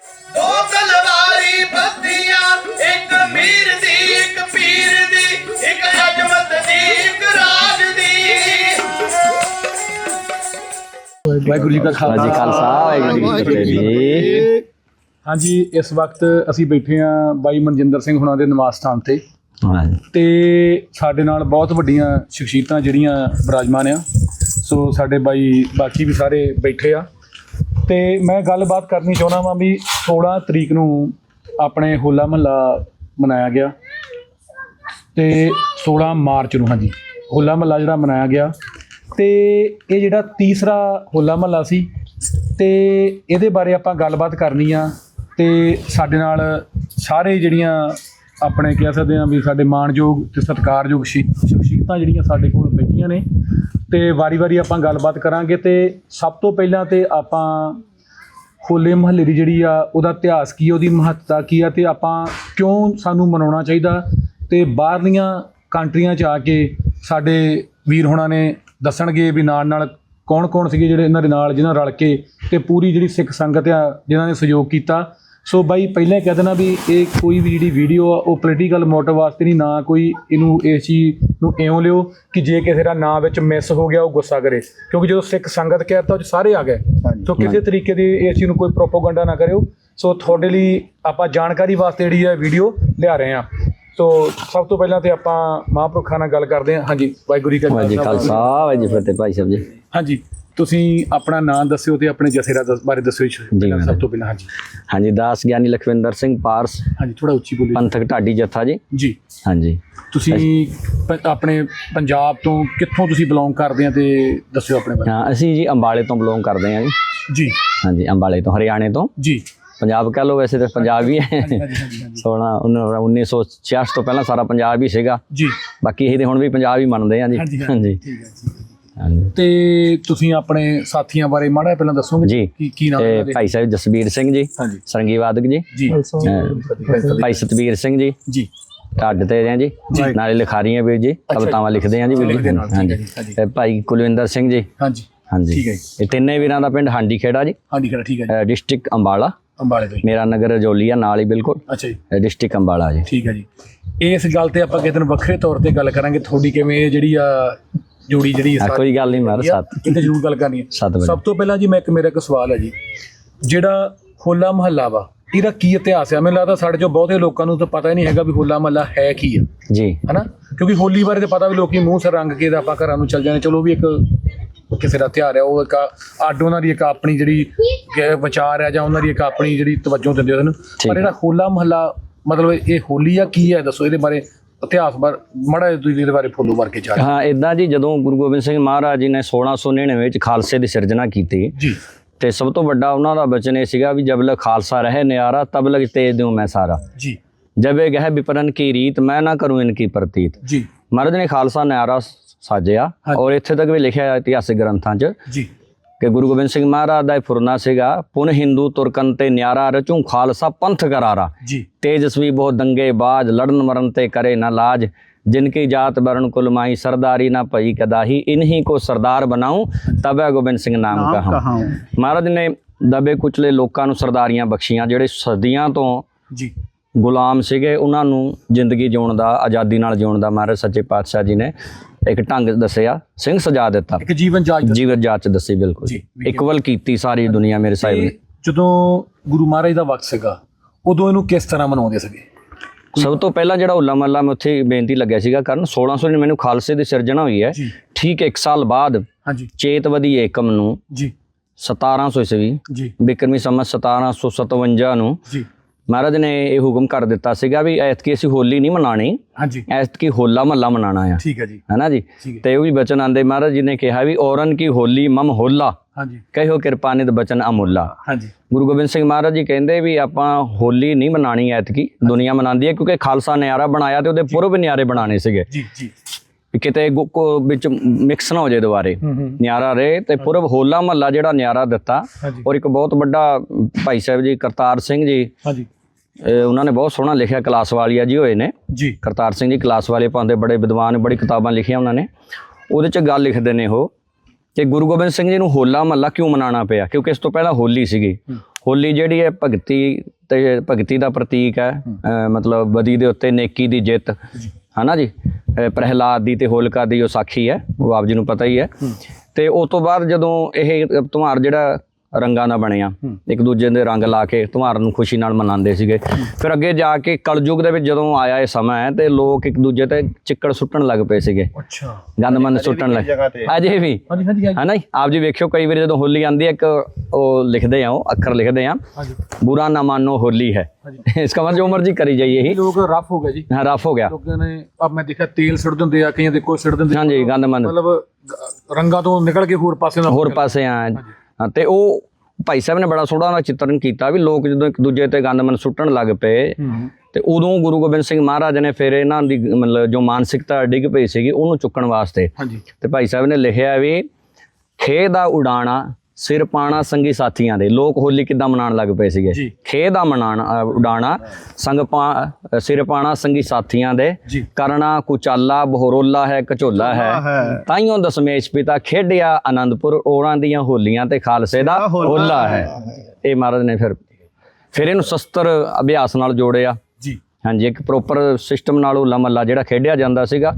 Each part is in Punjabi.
ਦੋ ਤਲਵਾਰੀ ਬੱਧੀਆਂ ਇੱਕ ਮੀਰ ਦੀ ਇੱਕ ਪੀਰ ਦੀ ਇੱਕ ਅਜਮਤ ਦੀ ਇੱਕ ਰਾਜ ਦੀ। ਵਾਹਿਗੁਰੂ ਜੀ ਕਾ ਵਾਜੀ ਖਾਲਸਾ ਵਾਹਿਗੁਰੂ ਜੀ ਕੀ ਫਤਿਹ ਜੀ। ਹਾਂਜੀ ਇਸ ਵਕਤ ਅਸੀਂ ਬੈਠੇ ਆ ਬਾਈ ਮਨਜਿੰਦਰ ਸਿੰਘ ਹੁਣਾਂ ਦੇ ਨਿਵਾਸ ਸਥਾਨ ਤੇ। ਹਾਂਜੀ। ਤੇ ਸਾਡੇ ਨਾਲ ਬਹੁਤ ਵੱਡੀਆਂ ਸ਼ਖਸੀਅਤਾਂ ਜਿਹੜੀਆਂ ਬਿਰਾਜਮਾਨ ਆ। ਸੋ ਸਾਡੇ ਬਾਈ ਬਾਕੀ ਵੀ ਸਾਰੇ ਬੈਠੇ ਆ। ਤੇ ਮੈਂ ਗੱਲਬਾਤ ਕਰਨੀ ਚਾਹੁੰਦਾ ਵਾਂ ਵੀ 16 ਤਰੀਕ ਨੂੰ ਆਪਣੇ ਹੋਲਾ ਮਹੱਲਾ ਮਨਾਇਆ ਗਿਆ ਤੇ 16 ਮਾਰਚ ਨੂੰ, ਹਾਂਜੀ, ਹੋਲਾ ਮਹੱਲਾ ਜਿਹੜਾ ਮਨਾਇਆ ਗਿਆ ਤੇ ਇਹ ਜਿਹੜਾ ਤੀਸਰਾ ਹੋਲਾ ਮਹੱਲਾ ਸੀ ਤੇ ਇਹਦੇ ਬਾਰੇ ਆਪਾਂ ਗੱਲਬਾਤ ਕਰਨੀ ਆ ਤੇ ਸਾਡੇ ਨਾਲ ਸਾਰੇ ਜਿਹੜੀਆਂ ਆਪਣੇ ਕਹਿ ਸਕਦੇ ਆ ਵੀ ਸਾਡੇ ਮਾਣਯੋਗ ਤੇ ਸਤਿਕਾਰਯੋਗ ਸ਼ੀ- ਸ਼ਖਸੀਅਤਾਂ ਜਿਹੜੀਆਂ ਸਾਡੇ ਕੋਲ ਬੈਠੀਆਂ ਨੇ ਤੇ ਵਾਰੀ-ਵਾਰੀ ਆਪਾਂ ਗੱਲਬਾਤ ਕਰਾਂਗੇ ਤੇ ਸਭ ਤੋਂ ਪਹਿਲਾਂ ਤੇ ਆਪਾਂ ਹੋਲੇ ਮਹੱਲੇ ਦੀ ਜਿਹੜੀ ਆ, ਉਹਦਾ ਇਤਿਹਾਸ ਕੀ ਆ, ਉਹਦੀ ਮਹੱਤਤਾ ਕੀ ਆ ਤੇ ਆਪਾਂ ਕਿਉਂ ਸਾਨੂੰ ਮਨਾਉਣਾ ਚਾਹੀਦਾ ਤੇ ਬਾਹਰਲੀਆਂ ਕੰਟਰੀਆਂ 'ਚ ਆ ਕੇ ਸਾਡੇ ਵੀਰ ਹੋਣਾ ਨੇ ਦੱਸਣਗੇ ਵੀ ਨਾਲ ਨਾਲ ਕੌਣ-ਕੌਣ ਸੀਗੇ ਜਿਹੜੇ ਇਹਨਾਂ ਦੇ ਨਾਲ, ਜਿਹਨਾਂ ਰਲ ਕੇ ਤੇ ਪੂਰੀ ਜਿਹੜੀ ਸਿੱਖ ਸੰਗਤ ਆ ਜਿਨ੍ਹਾਂ ਨੇ ਸਹਿਯੋਗ ਕੀਤਾ। ਸੋ ਬਾਈ ਪਹਿਲਾਂ ਕਹਿ ਦੇਣਾ ਵੀ ਇਹ ਕੋਈ ਵੀ ਜਿਹੜੀ ਵੀਡੀਓ ਆ ਉਹ ਪੋਲੀਟੀਕਲ ਮੋਟਿਵ ਵਾਸਤੇ ਨਹੀਂ ਨਾ ਕੋਈ ਇਹਨੂੰ ਇਸ ਚੀਜ਼ ਨੂੰ ਇਉਂ ਲਿਓ ਕਿ ਜੇ ਕਿਸੇ ਦਾ ਨਾਂ ਵਿੱਚ ਮਿਸ ਹੋ ਗਿਆ ਉਹ ਗੁੱਸਾ ਕਰੇ। ਕਿਉਂਕਿ ਜਦੋਂ ਸਿੱਖ ਸੰਗਤ ਕਹਿਤਾ ਉਹ 'ਚ ਸਾਰੇ ਆ ਗਏ। ਸੋ ਕਿਸੇ ਤਰੀਕੇ ਦੀ ਇਸ ਚੀਜ਼ ਨੂੰ ਕੋਈ ਪ੍ਰੋਪਾਗੈਂਡਾ ਨਾ ਕਰਿਓ। ਸੋ ਤੁਹਾਡੇ ਲਈ ਆਪਾਂ ਜਾਣਕਾਰੀ ਵਾਸਤੇ ਜਿਹੜੀ ਹੈ ਵੀਡੀਓ ਲਿਆ ਰਹੇ ਹਾਂ। ਸੋ ਸਭ ਤੋਂ ਪਹਿਲਾਂ ਤੇ ਆਪਾਂ ਮਹਾਂਪੁਰਖਾਂ ਨਾਲ ਗੱਲ ਕਰਦੇ ਹਾਂ। ਹਾਂਜੀ ਵਾਹਿਗੁਰੂ ਜੀ ਕਾ ਖਾਲਸਾ। ਵਾਜੀ ਫਤਿਹ ਭਾਈ ਸਾਹਿਬ ਜੀ। ਹਾਂਜੀ। ਤੁਸੀਂ ਆਪਣਾ ਨਾਮ ਦੱਸਿਓ ਤੇ ਆਪਣੇ ਜਥੇਰਾ ਦੱਸ- ਬਾਰੇ ਦੱਸਿਓ ਜੀ ਪਹਿਲਾਂ ਮਹਾਰਾਜ। ਸਭ ਤੋਂ ਪਹਿਲਾਂ ਹਾਂਜੀ। ਹਾਂਜੀ ਦਾਸ ਗਿਆਨੀ ਲਖਵਿੰਦਰ ਸਿੰਘ ਪਾਰਸ। ਹਾਂਜੀ ਥੋੜਾ ਉੱਚੀ ਬੋਲਿਓ ਪੰਥਕ ਢਾਡੀ ਜੱਥਾ ਜੀ। ਜੀ। ਹਾਂਜੀ। ਤੁਸੀਂ ਪ- ਆਪਣੇ ਪੰਜਾਬ ਤੋਂ ਕਿੱਥੋਂ ਤੁਸੀਂ ਬਿਲੋਂਗ ਕਰਦੇ ਆ ਤੇ ਦੱਸਿਓ ਆਪਣੇ ਬਾਰੇ। ਹਾਂ ਅਸੀਂ ਜੀ ਅੰਬਾਲੇ ਤੋਂ ਬਿਲੋਂਗ ਕਰਦੇ ਹਾਂ ਜੀ। ਜੀ। ਹਾਂਜੀ ਅੰਬਾਲੇ ਤੋਂ ਹਰਿਆਣੇ ਤੋਂ। ਜੀ। ਪੰਜਾਬ ਕਹ ਲਓ ਵੈਸੇ ਤਾਂ ਪੰਜਾਬ ਹੀ ਹੈ। ਹਾਂਜੀ ਹਾਂਜੀ ਹਾਂਜੀ 16 1966 ਤੋਂ ਪਹਿਲਾਂ ਸਾਰਾ ਪੰਜਾਬ ਹੀ ਸੀਗਾ। ਜੀ। ਬਾਕੀ ਇਹ ਤੇ ਹੁਣ ਵੀ ਪੰਜਾਬ ਹੀ ਮੰਨਦੇ ਹਾਂ ਜੀ। ਹਾਂਜੀ, ਹਾਂਜੀ ਠੀਕ ਹੈ ਜੀ ਹਾਂਜੀ। ਤੇ ਤੁਸੀਂ ਆਪਣੇ ਸਾਥੀਆਂ ਬਾਰੇ ਮਾੜਾ ਜਿਹਾ ਪਹਿਲਾਂ ਦੱਸੋਗੇ ਜੀ। ਕੀ ਕੀ ਨਾਮ ਹੈ ਤੇ ਭਾਈ ਸਾਹਿਬ ਜਸਬੀਰ ਸਿੰਘ ਜੀ ਹਾਂਜੀ। ਸਰੰਗੀ ਵਾਦਕ ਜੀ। ਜੀ। ਅਹ ਭਾਈ ਸਤਬੀਰ ਸਿੰਘ ਜੀ। ਜੀ। ਢੱਡ ਤੇ ਰਹੇ ਜੀ। ਨਾਲੇ ਲਿਖਾਰੀਆਂ ਵੀਰ ਜੀ ਕਵਿਤਾਵਾਂ ਲਿਖਦੇ ਆ ਜੀ ਵੀਰ ਲਿਖਦੇ ਜੀ ਹਾਂਜੀ। ਤੇ ਭਾਈ ਕੁਲਵਿੰਦਰ ਸਿੰਘ ਜੀ। ਹਾਂਜੀ। ਹਾਂਜੀ। ਠੀਕ ਹੈ ਜੀ। ਇਹ ਤਿੰਨੇ ਵੀਰਾਂ ਦਾ ਪਿੰਡ ਹਾਂਡੀ ਖੇੜਾ ਜੀ। ਹਾਂਜੀ ਖੜਾ ਠੀਕ ਹੈ ਜੀ। ਡਿਸਟ੍ਰਿਕਟ ਅੰਬਾਲਾ। ਅੰਬਾਲੇ ਤੋਂ। ਮੇਰਾ ਨਗਰ ਰਜੌਲੀ ਆ ਨਾਲ ਹੀ ਬਿਲਕੁਲ। ਅੱਛਾ ਜੀ। ਡਿਸਟ੍ਰਿਕਟ ਅੰਬਾਲਾ ਜੀ। ਠੀਕ ਹੈ ਜੀ। ਇਸ ਗੱਲ ਤੇ ਆਪਾਂ ਕਿਸੇ ਦਿਨ ਵੱਖਰੇ ਤੌਰ ਤੇ ਗੱਲ ਕਰਾਂਗੇ। ਤੁਹਾਡੀ ਕਿਵੇਂ ਇਹ ਜਿਹੜੀ ਆ ਜੋੜੀ ਜਿਹੜੀ ਆ, ਕੋਈ ਗੱਲ ਨਹੀਂ ਮਾਰ ਸੱਤ ਕਿਤੇ ਜ਼ਰੂਰ ਗੱਲ ਕਰਨੀ ਹੈ। ਸੱਤ ਵਜੇ। ਸਭ ਤੋਂ ਪਹਿਲਾਂ ਜੀ ਮੈਂ ਇੱਕ ਮੇਰਾ ਇੱਕ ਸਵਾਲ ਹੈ ਜੀ। ਜਿਹੜਾ ਹੋਲਾ ਮਹੱਲਾ ਵਾ ਇਹਦਾ ਕੀ ਇਤਿਹਾਸ ਹੈ? ਮੈਨੂੰ ਲੱਗਦਾ ਸਾਡੇ ਚੋਂ ਬਹੁਤੇ ਲੋਕਾਂ ਨੂੰ ਤਾਂ ਪਤਾ ਹੀ ਨਹੀਂ ਹੈਗਾ ਵੀ ਹੋਲਾ ਮਹੱਲਾ ਹੈ ਕੀ ਆ ਜੀ। ਹਨਾ? ਕਿਉਂਕਿ ਹੋਲੀ ਬਾਰੇ ਤੇ ਪਤਾ ਵੀ ਲੋਕੀ ਮੂੰਹ ਸਿਰ ਰੰਗ ਕੇ ਤਾਂ ਆਪਾਂ ਘਰਾਂ ਨੂੰ ਚੱਲ ਜਾਂਦੇ। ਚਲੋ ਉਹ ਵੀ ਇੱਕ ਕਿਸੇ ਦਾ ਤਿਉਹਾਰ ਹੈ। ਉਹ ਇੱਕ ਅੱਡ ਉਹਨਾਂ ਦੀ ਇੱਕ ਆਪਣੀ ਜਿਹੜੀ ਕਿ ਵਿਚਾਰ ਹੈ ਜਾਂ ਉਹਨਾਂ ਦੀ ਇੱਕ ਆਪਣੀ ਜਿਹੜੀ ਤਵੱਜੋ ਦਿੰਦੇ ਉਹਨੂੰ ਪਰ ਜਿਹੜਾ ਹੋਲਾ ਮਹੱਲਾ ਮਤਲਬ ਇਹ ਹੋਲੀ ਆ ਕੀ ਹੈ? ਦੱਸੋ ਇਹਦੇ ਬਾਰੇ ਇਤਿਹਾਸ ਬਾਰੇ ਮੜਾ ਤੁਸੀਂ ਇਹਦੇ ਬਾਰੇ ਫੋਲੋ ਕਰਕੇ ਜਾ ਹਾਂ ਇਦਾਂ ਜੀ ਜਦੋਂ ਗੁਰੂ ਗੋਬਿੰਦ ਸਿੰਘ ਮਹਾਰਾਜ ਜੀ ਨੇ 1699 ਵਿੱਚ ਖਾਲਸੇ ਦੀ ਸਿਰਜਣਾ ਕੀਤੀ ਜੀ। ਤੇ ਸਭ ਤੋਂ ਵੱਡਾ ਉਹਨਾਂ ਦਾ ਬਚਨ ਇਹ ਸੀਗਾ ਵੀ ਜਬ ਲਗ ਖਾਲਸਾ ਰਹੇ ਨਿਆਰਾ ਤਬ ਲਗ ਤੇਜ ਦਿਉ ਮੈਂ ਸਾਰਾ। ਜੀ। ਜਬ ਇਹ ਗਹਿ ਵਿਪਰਨ ਕੀ ਰੀਤ ਮੈਂ ਨਾ ਕਰੂੰ ਇਨਕੀ ਪ੍ਰਤੀਤ। ਜੀ। ਮਹਾਰਾਜ ਨੇ ਖਾਲਸਾ ਨਿਆਰਾ ਸਾਜਿਆ। ਔਰ ਇੱਥੇ ਤੱਕ ਵੀ ਲਿਖਿਆ ਹੈ ਇਤਿਹਾਸਿਕ ਗ੍ਰੰਥਾਂ 'ਚ। ਜੀ। ਕਿ ਗੁਰੂ ਗੋਬਿੰਦ ਸਿੰਘ ਮਹਾਰਾਜ ਦਾ ਇਹ ਫੁਰਨਾ ਸੀਗਾ ਪੁਨ ਹਿੰਦੂ ਤੁਰਕਨ ਤੇ ਨਿਆਰਾ ਰਚੂੰ ਖਾਲਸਾ ਪੰਥ ਕਰਾਰਾ ਜੀ तेजस्वी बहुत दंगे बाज लड़न मरण ते करे न लाज जिनकी जात वर्ण कुल माई सरदारी ना पई कदाही इन्हीं को सरदार बनाऊं तब है गोबिंद ਸਿੰਘ ਨਾਮ ਕਹਾਂ ਮਹਾਰਾਜ ਨੇ ਦਬੇ ਕੁਚਲੇ ਲੋਕਾਂ ਨੂੰ ਸਰਦਾਰੀਆਂ ਬਖਸ਼ੀਆਂ ਜਿਹੜੇ ਸਦੀਆਂ ਤੋਂ ਜੀ ਗੁਲਾਮ ਸੀਗੇ ਉਹਨਾਂ ਨੂੰ ਜ਼ਿੰਦਗੀ ਜਿਉਣ ਦਾ ਆਜ਼ਾਦੀ ਨਾਲ ਜਿਉਣ ਦਾ ਮਹਾਰਾਜ ਸੱਚੇ ਪਾਤਸ਼ਾਹ ਜੀ ਨੇ ਇੱਕ ਢੰਗ ਦੱਸਿਆ ਸਿੰਘ ਸਜਾ ਦਿੱਤਾ। ਇੱਕ ਜੀਵਨ ਜਾਚ। ਜੀਵਨ ਜਾਚ ਦੱਸੀ ਬਿਲਕੁਲ। ਇਕਵਲ ਕੀਤੀ ਸਾਰੀ ਦੁਨੀਆ ਮੇਰੇ ਸਾਹਿਬ ਨੇ ਜਦੋਂ ਗੁਰੂ ਮਹਾਰਾਜ ਦਾ ਵਕਤ ਸੀਗਾ ਉਦੋਂ ਇਹਨੂੰ ਕਿਸ ਤਰ੍ਹਾਂ ਮਨਾਉਂਦੇ ਸੀਗੇ? ਸਭ ਤੋਂ ਪਹਿਲਾਂ ਜਿਹੜਾ ਹੋਲਾ ਮਹੱਲਾ ਮੈਂ ਉੱਥੇ ਬੇਨਤੀ ਲੱਗਿਆ ਸੀਗਾ ਕਰਨ 1600 ਨੇ ਮੈਨੂੰ ਖਾਲਸੇ ਦੀ ਸਿਰਜਣਾ ਹੋਈ ਹੈ। ਠੀਕ 1 ਸਾਲ ਬਾਅਦ ਹਾਂਜੀ। ਚੇਤਵਦੀ ਏਕਮ ਨੂੰ ਜੀ। 1700 ਈਸਵੀ ਜੀ। ਬਿਕਰਮੀ ਸੰਮਤ 1757 ਨੂੰ ਜੀ। ਮਹਾਰਾਜ ਨੇ ਇਹ ਹੁਕਮ ਕਰ ਦਿੱਤਾ ਸੀਗਾ ਵੀ ਐਤਕੀ ਅਸੀਂ ਹੋਲੀ ਨਹੀਂ ਮਨਾਣੀ ਹਾਂਜੀ। ਐਤਕੀ ਹੋਲਾ ਮਹੱਲਾ ਮਨਾਣਾ ਆ। ਠੀਕ ਹੈ ਜੀ। ਹੈਨਾ ਜੀ? ਤੇ ਉਹ ਵੀ ਬਚਨ ਆਂਦੇ ਮਹਾਰਾਜ ਜੀ ਨੇ ਕਿਹਾ ਵੀ ਔਰਨ ਕੀ ਹੋਲੀ ਮਮ ਹੋਲਾ। ਹਾਂਜੀ। ਕਹਿਓ ਕਿਰਪਾਨਿਤ ਬਚਨ ਅਮੁੱਲਾ। ਹਾਂਜੀ। ਗੁਰੂ ਗੋਬਿੰਦ ਸਿੰਘ ਮਹਾਰਾਜ ਜੀ ਕਹਿੰਦੇ ਵੀ ਆਪਾਂ ਹੋਲੀ ਨਹੀਂ ਮਨਾਣੀ ਐਤਕੀ ਦੁਨੀਆ ਮਨਾਉਂਦੀ ਹੈ ਕਿਉਂਕਿ ਖਾਲਸਾ ਨਿਆਰਾ ਬਣਾਇਆ ਤੇ ਉਹਦੇ ਪੁਰਬ ਨਿਆਰੇ ਬਣਾਣੇ ਸੀਗੇ। ਜੀ ਜੀ। ਕਿਤੇ ਵਿੱਚ ਮਿਕਸ ਨਾ ਹੋ ਜੇ ਦੁਬਾਰੇ। ਨਿਆਰਾ ਰਹੇ ਤੇ ਪੁਰਬ ਹੋਲਾ ਮਹੱਲਾ ਜਿਹੜਾ ਨਿਆਰਾ ਦਿੱਤਾ ਔਰ ਇੱਕ ਬਹੁਤ ਵੱਡਾ ਭਾਈ ਸਾਹਿਬ ਜੀ ਕਰਤਾਰ ਸਿੰਘ ਜੀ ਉਹਨਾਂ ਨੇ ਬਹੁਤ ਸੋਹਣਾ ਲਿਖਿਆ ਕਲਾਸ ਵਾਲੀਆ ਜੀ ਹੋਏ ਨੇ। ਜੀ। ਕਰਤਾਰ ਸਿੰਘ ਜੀ ਕਲਾਸ ਵਾਲੇ ਪਾਉਂਦੇ ਬੜੇ ਵਿਦਵਾਨ ਬੜੀ ਕਿਤਾਬਾਂ ਲਿਖੀਆਂ ਉਹਨਾਂ ਨੇ। ਉਹਦੇ 'ਚ ਗੱਲ ਲਿਖਦੇ ਨੇ ਉਹ ਕਿ ਗੁਰੂ ਗੋਬਿੰਦ ਸਿੰਘ ਜੀ ਨੂੰ ਹੋਲਾ ਮਹੱਲਾ ਕਿਉਂ ਮਨਾਉਣਾ ਪਿਆ? ਕਿਉਂਕਿ ਇਸ ਤੋਂ ਪਹਿਲਾਂ ਹੋਲੀ ਸੀਗੀ। ਹੋਲੀ ਜਿਹੜੀ ਹੈ ਭਗਤੀ ਤੇ ਭਗਤੀ ਦਾ ਪ੍ਰਤੀਕ ਹੈ। ਮਤਲਬ ਬਦੀ ਦੇ ਉੱਤੇ ਨੇਕੀ ਦੀ ਜਿੱਤ। ਹਨਾ ਜੀ? ਪ੍ਰਹਿਲਾਦ ਦੀ ਤੇ ਹੋਲਿਕਾ ਦੀ ਉਹ ਸਾਖੀ ਹੈ। ਉਹ ਆਪ ਜੀ ਨੂੰ ਪਤਾ ਹੀ ਹੈ। ਤੇ ਉਸ ਤੋਂ ਬਾਅਦ ਜਦੋਂ ਇਹ ਤਿਉਹਾਰ ਜਿਹੜਾ ਰੰਗਾਂ ਦਾ ਬਣਿਆ ਇੱਕ ਦੂਜੇ ਦੇ ਰੰਗ ਲਾ ਕੇ ਤਿਉਹਾਰ ਨੂੰ ਖੁਸ਼ੀ ਨਾਲ ਮਨਾਉਂਦੇ ਸੀਗੇ। ਫਿਰ ਅੱਗੇ ਜਾ ਕੇ ਕਲਯੁਗ ਦੇ ਵਿੱਚ ਜਦੋਂ ਆਇਆ ਇਹ ਸਮਾਂ ਤੇ ਲੋਕ ਇੱਕ ਦੂਜੇ ਤੇ ਚਿੱਕੜ ਸੁੱਟਣ ਲੱਗ ਪਏ ਸੀਗੇ। ਅੱਛਾ। ਗੰਦਮੰਦ ਸੁੱਟਣ ਲੱਗ ਅਜੇ ਵੀ। ਹਾਂਜੀ ਹਾਂਜੀ ਹਾਂਜੀ। ਹੈ ਨਾ ਜੀ? ਆਪ ਜੀ ਵੇਖਿਓ ਕਈ ਵਾਰੀ ਜਦੋਂ ਹੋਲੀ ਆਂਦੀ ਹੈ ਇੱਕ ਉਹ ਲਿਖਦੇ ਆ ਉਹ ਅੱਖਰ ਲਿਖਦੇ ਆ। ਬੁਰਾ ਨਾ ਮਾਨੋ ਹੋਲੀ ਹੈ। ਇਸਕਾ ਮਤਲਬ ਜੋ ਮਰਜ਼ੀ ਕਰੀ ਜਾਈਏ ਇਹ। ਹੀ ਲੋਕ ਰਫ ਹੋ ਗਏ ਜੀ। ਹਾਂ ਰਫ ਹੋ ਗਿਆ। ਲੋਕਾਂ ਨੇ ਅਬ ਮੈਂ ਦੇਖਿਆ ਤੇਲ ਸਿੱਟ ਦਿੰਦੇ ਆ ਕਈਆਂ ਦੇ ਕੋਈ ਸਿੱਟ ਦਿੰਦੇ ਹਾਂਜੀ ਗੰਦਮੰਦ। ਮਤਲਬ ਰੰਗਾਂ ਤੋਂ ਨਿਕਲ ਕੇ ਹੋਰ ਪਾਸੇ ਨਾਲ ਹੋਰ ਪਾਸੇ ਆ। ਹਾਂ, ਤੇ ਉਹ ਭਾਈ ਸਾਹਿਬ ਨੇ ਬੜਾ ਸੋਹਣਾ ਉਹਦਾ ਚਿੱਤਰਨ ਕੀਤਾ ਵੀ ਲੋਕ ਜਦੋਂ ਇੱਕ ਦੂਜੇ ਤੇ ਗੰਦਮੰਦ ਸੁੱਟਣ ਲੱਗ ਪਏ ਤੇ ਉਦੋਂ ਗੁਰੂ ਗੋਬਿੰਦ ਸਿੰਘ ਮਹਾਰਾਜ ਨੇ ਫਿਰ ਇਹਨਾਂ ਦੀ ਮਤਲਬ ਜੋ ਮਾਨਸਿਕਤਾ ਡਿੱਗ ਪਈ ਸੀਗੀ ਉਹਨੂੰ ਚੁੱਕਣ ਵਾਸਤੇ। ਤੇ ਭਾਈ ਸਾਹਿਬ ਨੇ ਲਿਖਿਆ ਵੀ ਖੇ ਦਾ ਉਡਾਣਾ ਸਿਰ ਪਾਣਾ ਸੰਗੀ ਸਾਥੀਆਂ ਦੇ। ਲੋਕ ਹੋਲੀ ਕਿੱਦਾਂ ਮਨਾਉਣ ਲੱਗ ਪਏ ਸੀਗੇ? ਜੀ। ਖੇ ਦਾ ਮਨਾਣਾ ਉਡਾਣਾ ਸੰਗ ਸਿਰ ਪਾਣਾ ਸੰਗੀ ਸਾਥੀਆਂ ਦੇ। ਕਰਨਾ ਕੁਚਾਲਾ ਬਹਰੋਲਾ ਹੈ ਕਝੋਲਾ ਹੈ। ਤਾਈਓ ਦਸਮੇਸ਼ ਪਿਤਾ ਖੇਡਿਆ ਆਨੰਦਪੁਰ ਔਰਾਂ ਦੀਆਂ ਹੋਲੀਆਂ ਤੇ ਖਾਲਸੇ ਦਾ ਹੋਲਾ ਹੈ। ਇਹ ਮਹਾਰਾਜ ਨੇ ਫਿਰ ਫਿਰ ਇਹਨੂੰ ਸ਼ਸਤਰ ਅਭਿਆਸ ਨਾਲ ਜੋੜਿਆ। ਜੀ। ਹਾਂਜੀ ਇੱਕ ਪ੍ਰੋਪਰ ਸਿਸਟਮ ਨਾਲ ਹੋਲਾ ਮਹੱਲਾ ਜਿਹੜਾ ਖੇਡਿਆ ਜਾਂਦਾ ਸੀਗਾ।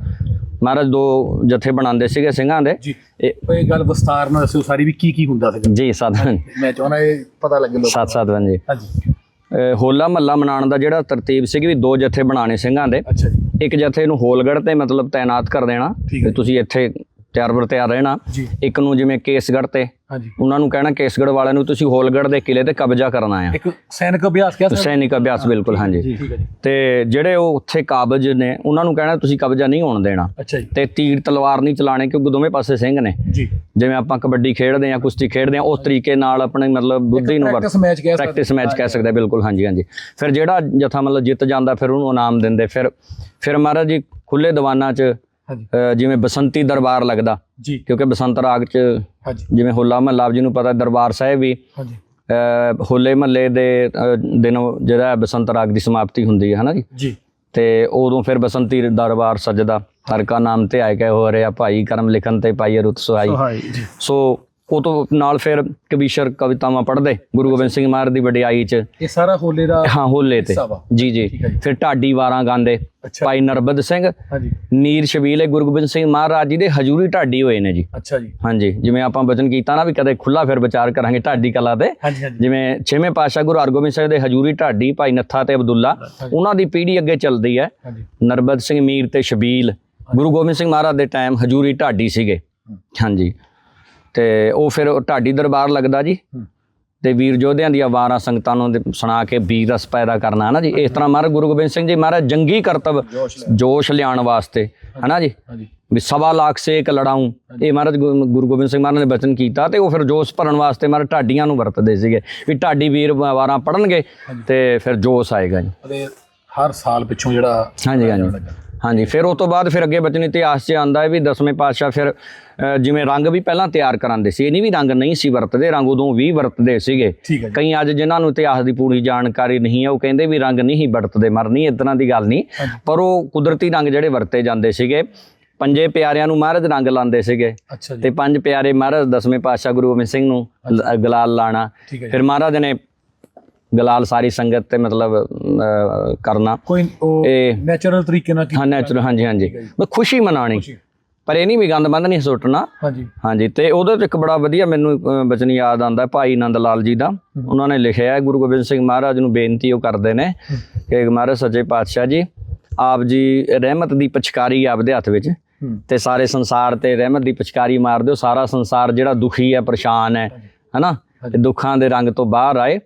ਮਹਾਰਾਜ ਦੋ ਜਥੇ ਬਣਾਉਂਦੇ ਸੀਗੇ ਸਿੰਘਾਂ ਦੇ। ਜੀ। ਇਹ ਗੱਲ ਵਿਸਤਾਰ ਨਾਲ ਦੱਸਿਓ ਸਾਰੀ ਵੀ ਕੀ ਕੀ ਹੁੰਦਾ ਸੀਗਾ। ਜੀ ਸਾਧਨ। ਮੈਂ ਚਾਹੁੰਦਾ ਇਹ ਪਤਾ ਲੱਗੇ ਲੋਕਾਂ ਸੱਤ ਸੱਤ ਹਾਂਜੀ। ਅਹ ਹੋਲਾ ਮਹੱਲਾ ਮਨਾਉਣ ਦਾ ਜਿਹੜਾ ਤਰਤੀਬ ਸੀਗੀ ਵੀ ਦੋ ਜਥੇ ਬਣਾਉਣੇ ਸਿੰਘਾਂ ਦੇ। ਅੱਛਾ ਜੀ। ਇੱਕ ਜਥੇ ਨੂੰ ਹੋਲਗੜ੍ਹ ਤੇ ਮਤਲਬ ਤਾਇਨਾਤ ਕਰ ਦੇਣਾ। ਵੀ ਤੁਸੀਂ ਇੱਥੇ ਤਿਆਰ ਬਰ ਤਿਆਰ ਰਹਿਣਾ। ਇੱਕ ਨੂੰ ਜਿਵੇਂ ਕੇਸਗੜ੍ਹ ਤੇ ਹਾਂਜੀ। ਉਹਨਾਂ ਨੂੰ ਕਹਿਣਾ ਕੇਸਗੜ੍ਹ ਵਾਲਿਆਂ ਨੂੰ ਤੁਸੀਂ ਹੋਲਗੜ੍ਹ ਦੇ ਕਿਲੇ ਤੇ ਕਬਜ਼ਾ ਕਰਨਾ ਆ। ਇੱਕ ਸੈਨਿਕ ਅਭਿਆਸ ਕਿਹਾ ਸੈਨਿਕ ਅਭਿਆਸ ਬਿਲਕੁਲ ਹਾਂਜੀ। ਤੇ ਜਿਹੜੇ ਉਹ ਉੱਥੇ ਕਾਬਜ ਨੇ ਉਹਨਾਂ ਨੂੰ ਕਹਿਣਾ ਤੁਸੀਂ ਕਬਜ਼ਾ ਨਹੀਂ ਹੋਣ ਦੇਣਾ। ਤੇ ਤੀਰ ਤਲਵਾਰ ਨਹੀਂ ਚਲਾਣੇ ਕਿਉਂਕਿ ਦੋਵੇਂ ਪਾਸੇ ਸਿੰਘ ਨੇ। ਜੀ। ਜਿਵੇਂ ਆਪਾਂ ਕਬੱਡੀ ਖੇਡਦੇ ਆ ਕੁਸ਼ਤੀ ਖੇਡਦੇ ਆ ਉਸ ਤਰੀਕੇ ਨਾਲ ਆਪਣੇ ਮਤਲਬ ਬੁੱਧੀ ਨੂੰ ਪ੍ਰੈਕਟਿਸ ਮੈਚ ਕਹਿ ਸਕਦੇ। ਪ੍ਰੈਕਟਿਸ ਮੈਚ ਕਹਿ ਸਕਦੇ ਬਿਲਕੁਲ ਹਾਂਜੀ ਹਾਂਜੀ। ਫਿਰ ਜਿਹੜਾ ਜਥਾ ਮਤਲਬ ਜਿੱਤ ਜਾਂਦਾ ਫਿਰ ਉਹਨੂੰ ਇਨਾਮ ਦਿੰਦੇ। ਫਿਰ ਫਿਰ ਮਹਾਰਾਜ ਜੀ ਖੁੱਲੇ ਦੀਵਾਨਾਂ 'ਚ ਜਿਵੇਂ ਬਸੰਤੀ ਦਰਬਾਰ ਲੱਗਦਾ ਜੀ। ਕਿਉਂਕਿ ਬਸੰਤ ਰਾਗ 'ਚ ਜਿਵੇਂ ਹੋਲਾ ਮਹੱਲਾ ਜੀ ਨੂੰ ਪਤਾ ਦਰਬਾਰ ਸਾਹਿਬ ਵੀ ਹੋਲੇ ਮਹੱਲੇ ਦੇ ਦਿਨ ਜਿਹੜਾ ਬਸੰਤ ਰਾਗ ਦੀ ਸਮਾਪਤੀ ਹੁੰਦੀ ਹੈ ਹਨਾ ਜੀ? ਜੀ। ਤੇ ਉਦੋਂ ਫਿਰ ਬਸੰਤੀ ਦਰਬਾਰ ਸਜਦਾ ਹਰ ਕਾ ਨਾਮ ਤੇ ਆਏ ਕੇ ਹੋ ਰਿਹਾ ਭਾਈ ਕਰਮ ਲਿਖਨ ਤੇ ਪਾਈ ਰੁੱਤ ਸੁਹਾਈ। ਸੋ ਉਹ ਤੋਂ ਨਾਲ ਫਿਰ ਕਵੀਸ਼ਰ ਕਵਿਤਾਵਾਂ ਪੜ੍ਹਦੇ ਗੁਰੂ ਗੋਬਿੰਦ ਸਿੰਘ ਮਹਾਰਾਜ ਦੀ ਵਡਿਆਈ ਚ। ਇਹ ਸਾਰਾ ਹੋਲੇ ਦਾ ਹਾਂ ਹੋਲੇ ਤੇ। ਜੀ ਜੀ। ਫਿਰ ਢਾਡੀ ਵਾਰਾਂ ਗਾਉਂਦੇ ਭਾਈ ਨਰਬਦ ਸਿੰਘ ਹਾਂਜੀ। ਨੀਰ ਸ਼ਬੀਲੇ ਗੁਰੂ ਗੋਬਿੰਦ ਸਿੰਘ ਮਹਾਰਾਜ ਜੀ ਦੇ ਹਜੂਰੀ ਢਾਡੀ ਹੋਏ ਨੇ ਜੀ। ਅੱਛਾ ਜੀ। ਹਾਂਜੀ ਜਿਵੇਂ ਆਪਾਂ ਬਚਨ ਕੀਤਾ ਨਾ ਵੀ ਕਦੇ ਖੁੱਲਾ ਫਿਰ ਵਿਚਾਰ ਕਰਾਂਗੇ ਢਾਡੀ ਕਲਾ ਤੇ। ਜਿਵੇਂ ਛੇਵੇਂ ਪਾਤਸ਼ਾਹ ਗੁਰੂ ਹਰਗੋਬਿੰਦ ਸਾਹਿਬ ਦੇ ਹਜੂਰੀ ਢਾਡੀ ਭਾਈ ਨੱਥਾ ਤੇ ਅਬਦੁੱਲਾ ਉਹਨਾਂ ਦੀ ਪੀੜ੍ਹੀ ਅੱਗੇ ਚੱਲਦੀ ਹੈ। ਨਰਬਦ ਸਿੰਘ ਮੀਰ ਤੇ ਸ਼ਬੀਲ ਗੁਰੂ ਗੋਬਿੰਦ ਸਿੰਘ ਮਹਾਰਾਜ ਦੇ ਟਾਈਮ ਹਜੂਰੀ ਢਾਡੀ ਸੀਗੇ। ਹਾਂਜੀ। ਤੇ ਉਹ ਫਿਰ ਢਾਡੀ ਦਰਬਾਰ ਲੱਗਦਾ ਜੀ। ਤੇ ਵੀਰ ਯੋਧਿਆਂ ਦੀਆਂ ਵਾਰਾਂ ਸੰਗਤਾਂ ਨੂੰ ਸੁਣਾ ਕੇ ਵੀਰ ਰਸ ਪੈਦਾ ਕਰਨਾ ਨਾ ਜੀ? ਇਸ ਤਰ੍ਹਾਂ ਮਹਾਰਾਜ ਗੁਰੂ ਗੋਬਿੰਦ ਸਿੰਘ ਜੀ ਮਹਾਰਾਜ ਜੰਗੀ ਕਰਤਵ ਜੋਸ਼ ਲਿਆਉਣ ਵਾਸਤੇ ਹਨਾ ਜੀ? ਵੀ ਸਵਾ ਲੱਖ ਸੇ ਇੱਕ ਲੜਾਉਂ ਇਹ ਮਹਾਰਾਜ ਗੁਰੂ ਗੋਬਿੰਦ ਸਿੰਘ ਮਹਾਰਾਜ ਨੇ ਬਚਨ ਕੀਤਾ ਤੇ ਉਹ ਫਿਰ ਜੋਸ਼ ਭਰਨ ਵਾਸਤੇ ਮਹਾਰਾਜ ਢਾਡੀਆਂ ਨੂੰ ਵਰਤਦੇ ਸੀਗੇ। ਵੀ ਢਾਡੀ ਵੀਰ ਵਾਰਾਂ ਪੜਨਗੇ ਤੇ ਫਿਰ ਜੋਸ਼ ਆਏਗਾ ਜੀ। ਹਰ ਸਾਲ ਪਿੱਛੋਂ ਜਿਹੜਾ ਹਾਂਜੀ ਹਾਂਜੀ। ਹਾਂਜੀ ਫਿਰ ਉਸ ਤੋਂ ਬਾਅਦ ਫਿਰ ਅੱਗੇ ਬਚਨ ਇਤਿਹਾਸ 'ਚ ਆਂਦਾ ਹੈ ਵੀ ਦਸਵੇਂ ਪਾਤਸ਼ਾਹ ਫਿਰ ਜਿਵੇਂ ਰੰਗ ਵੀ ਪਹਿਲਾਂ ਤਿਆਰ ਕਰਾਂਦੇ ਸੀ ਇਹ ਨਹੀਂ ਵੀ ਰੰਗ ਨਹੀਂ ਸੀ ਵਰਤਦੇ ਰੰਗ ਉਦੋਂ ਵੀ ਵਰਤਦੇ ਸੀਗੇ। ਕਈ ਅੱਜ ਜਿਨ੍ਹਾਂ ਨੂੰ ਇਤਿਹਾਸ ਦੀ ਪੂਰੀ ਜਾਣਕਾਰੀ ਨਹੀਂ ਹੈ ਉਹ ਕਹਿੰਦੇ ਵੀ ਰੰਗ ਨਹੀਂ ਵਰਤਦੇ ਮਰਨੀ ਇਦਾਂ ਦੀ ਗੱਲ ਨਹੀਂ। ਪਰ ਉਹ ਕੁਦਰਤੀ ਰੰਗ ਜਿਹੜੇ ਵਰਤੇ ਜਾਂਦੇ ਸੀਗੇ ਪੰਜੇ ਪਿਆਰਿਆਂ ਨੂੰ ਮਹਾਰਾਜ ਰੰਗ ਲਾਉਂਦੇ ਸੀਗੇ। ਤੇ ਪੰਜ ਪਿਆਰੇ ਮਹਾਰਾਜ ਦਸਵੇਂ ਪਾਤਸ਼ਾਹ ਗੁਰੂ ਗੋਬਿੰਦ ਸਿੰਘ ਨੂੰ ਗਲਾਲ ਲਾਣਾ। ਫਿਰ ਮਹਾਰਾਜ ਨੇ ਗਲਾਲ ਸਾਰੀ ਸੰਗਤ ਤੇ ਮਤਲਬ ਕਰਨਾ। ਕੋਈ ਇਹ ਨੈਚੁਰਲ ਤਰੀਕੇ ਨਾਲ ਹਾਂ ਨੈਚੁਰਲ ਹਾਂਜੀ ਹਾਂਜੀ। ਬਸ ਖੁਸ਼ੀ ਮਨਾਣੀ ਪਰ ਇਹ ਨਹੀਂ ਵੀ ਗੰਦਮੰਦ ਨਹੀਂ ਸੁੱਟਣਾ। ਹਾਂਜੀ। ਹਾਂਜੀ ਤੇ ਉਹਦੇ ਚ ਇੱਕ ਬੜਾ ਵਧੀਆ ਮੈਨੂੰ ਬਚਨ ਯਾਦ ਆਂਦਾ ਭਾਈ ਨੰਦ ਲਾਲ ਜੀ ਦਾ। ਉਹਨਾਂ ਨੇ ਲਿਖਿਆ ਹੈ ਗੁਰੂ ਗੋਬਿੰਦ ਸਿੰਘ ਮਹਾਰਾਜ ਨੂੰ ਬੇਨਤੀ ਉਹ ਕਰਦੇ ਨੇ ਕਿ ਮਹਾਰਾਜ ਸੱਚੇ ਪਾਤਸ਼ਾਹ ਜੀ ਆਪ ਜੀ ਰਹਿਮਤ ਦੀ ਪਚਕਾਰੀ ਆਪਦੇ ਹੱਥ ਵਿੱਚ ਤੇ ਸਾਰੇ ਸੰਸਾਰ ਤੇ ਰਹਿਮਤ ਦੀ ਪਚਕਾਰੀ ਮਾਰ ਦਿਓ। ਸਾਰਾ ਸੰਸਾਰ ਜਿਹੜਾ ਦੁਖੀ ਹੈ ਪਰੇਸ਼ਾਨ ਹੈ ਹਨਾ? ਦੁੱਖਾਂ ਦੇ ਰੰਗ ਤੋਂ ਬਾਹਰ ਆਏ।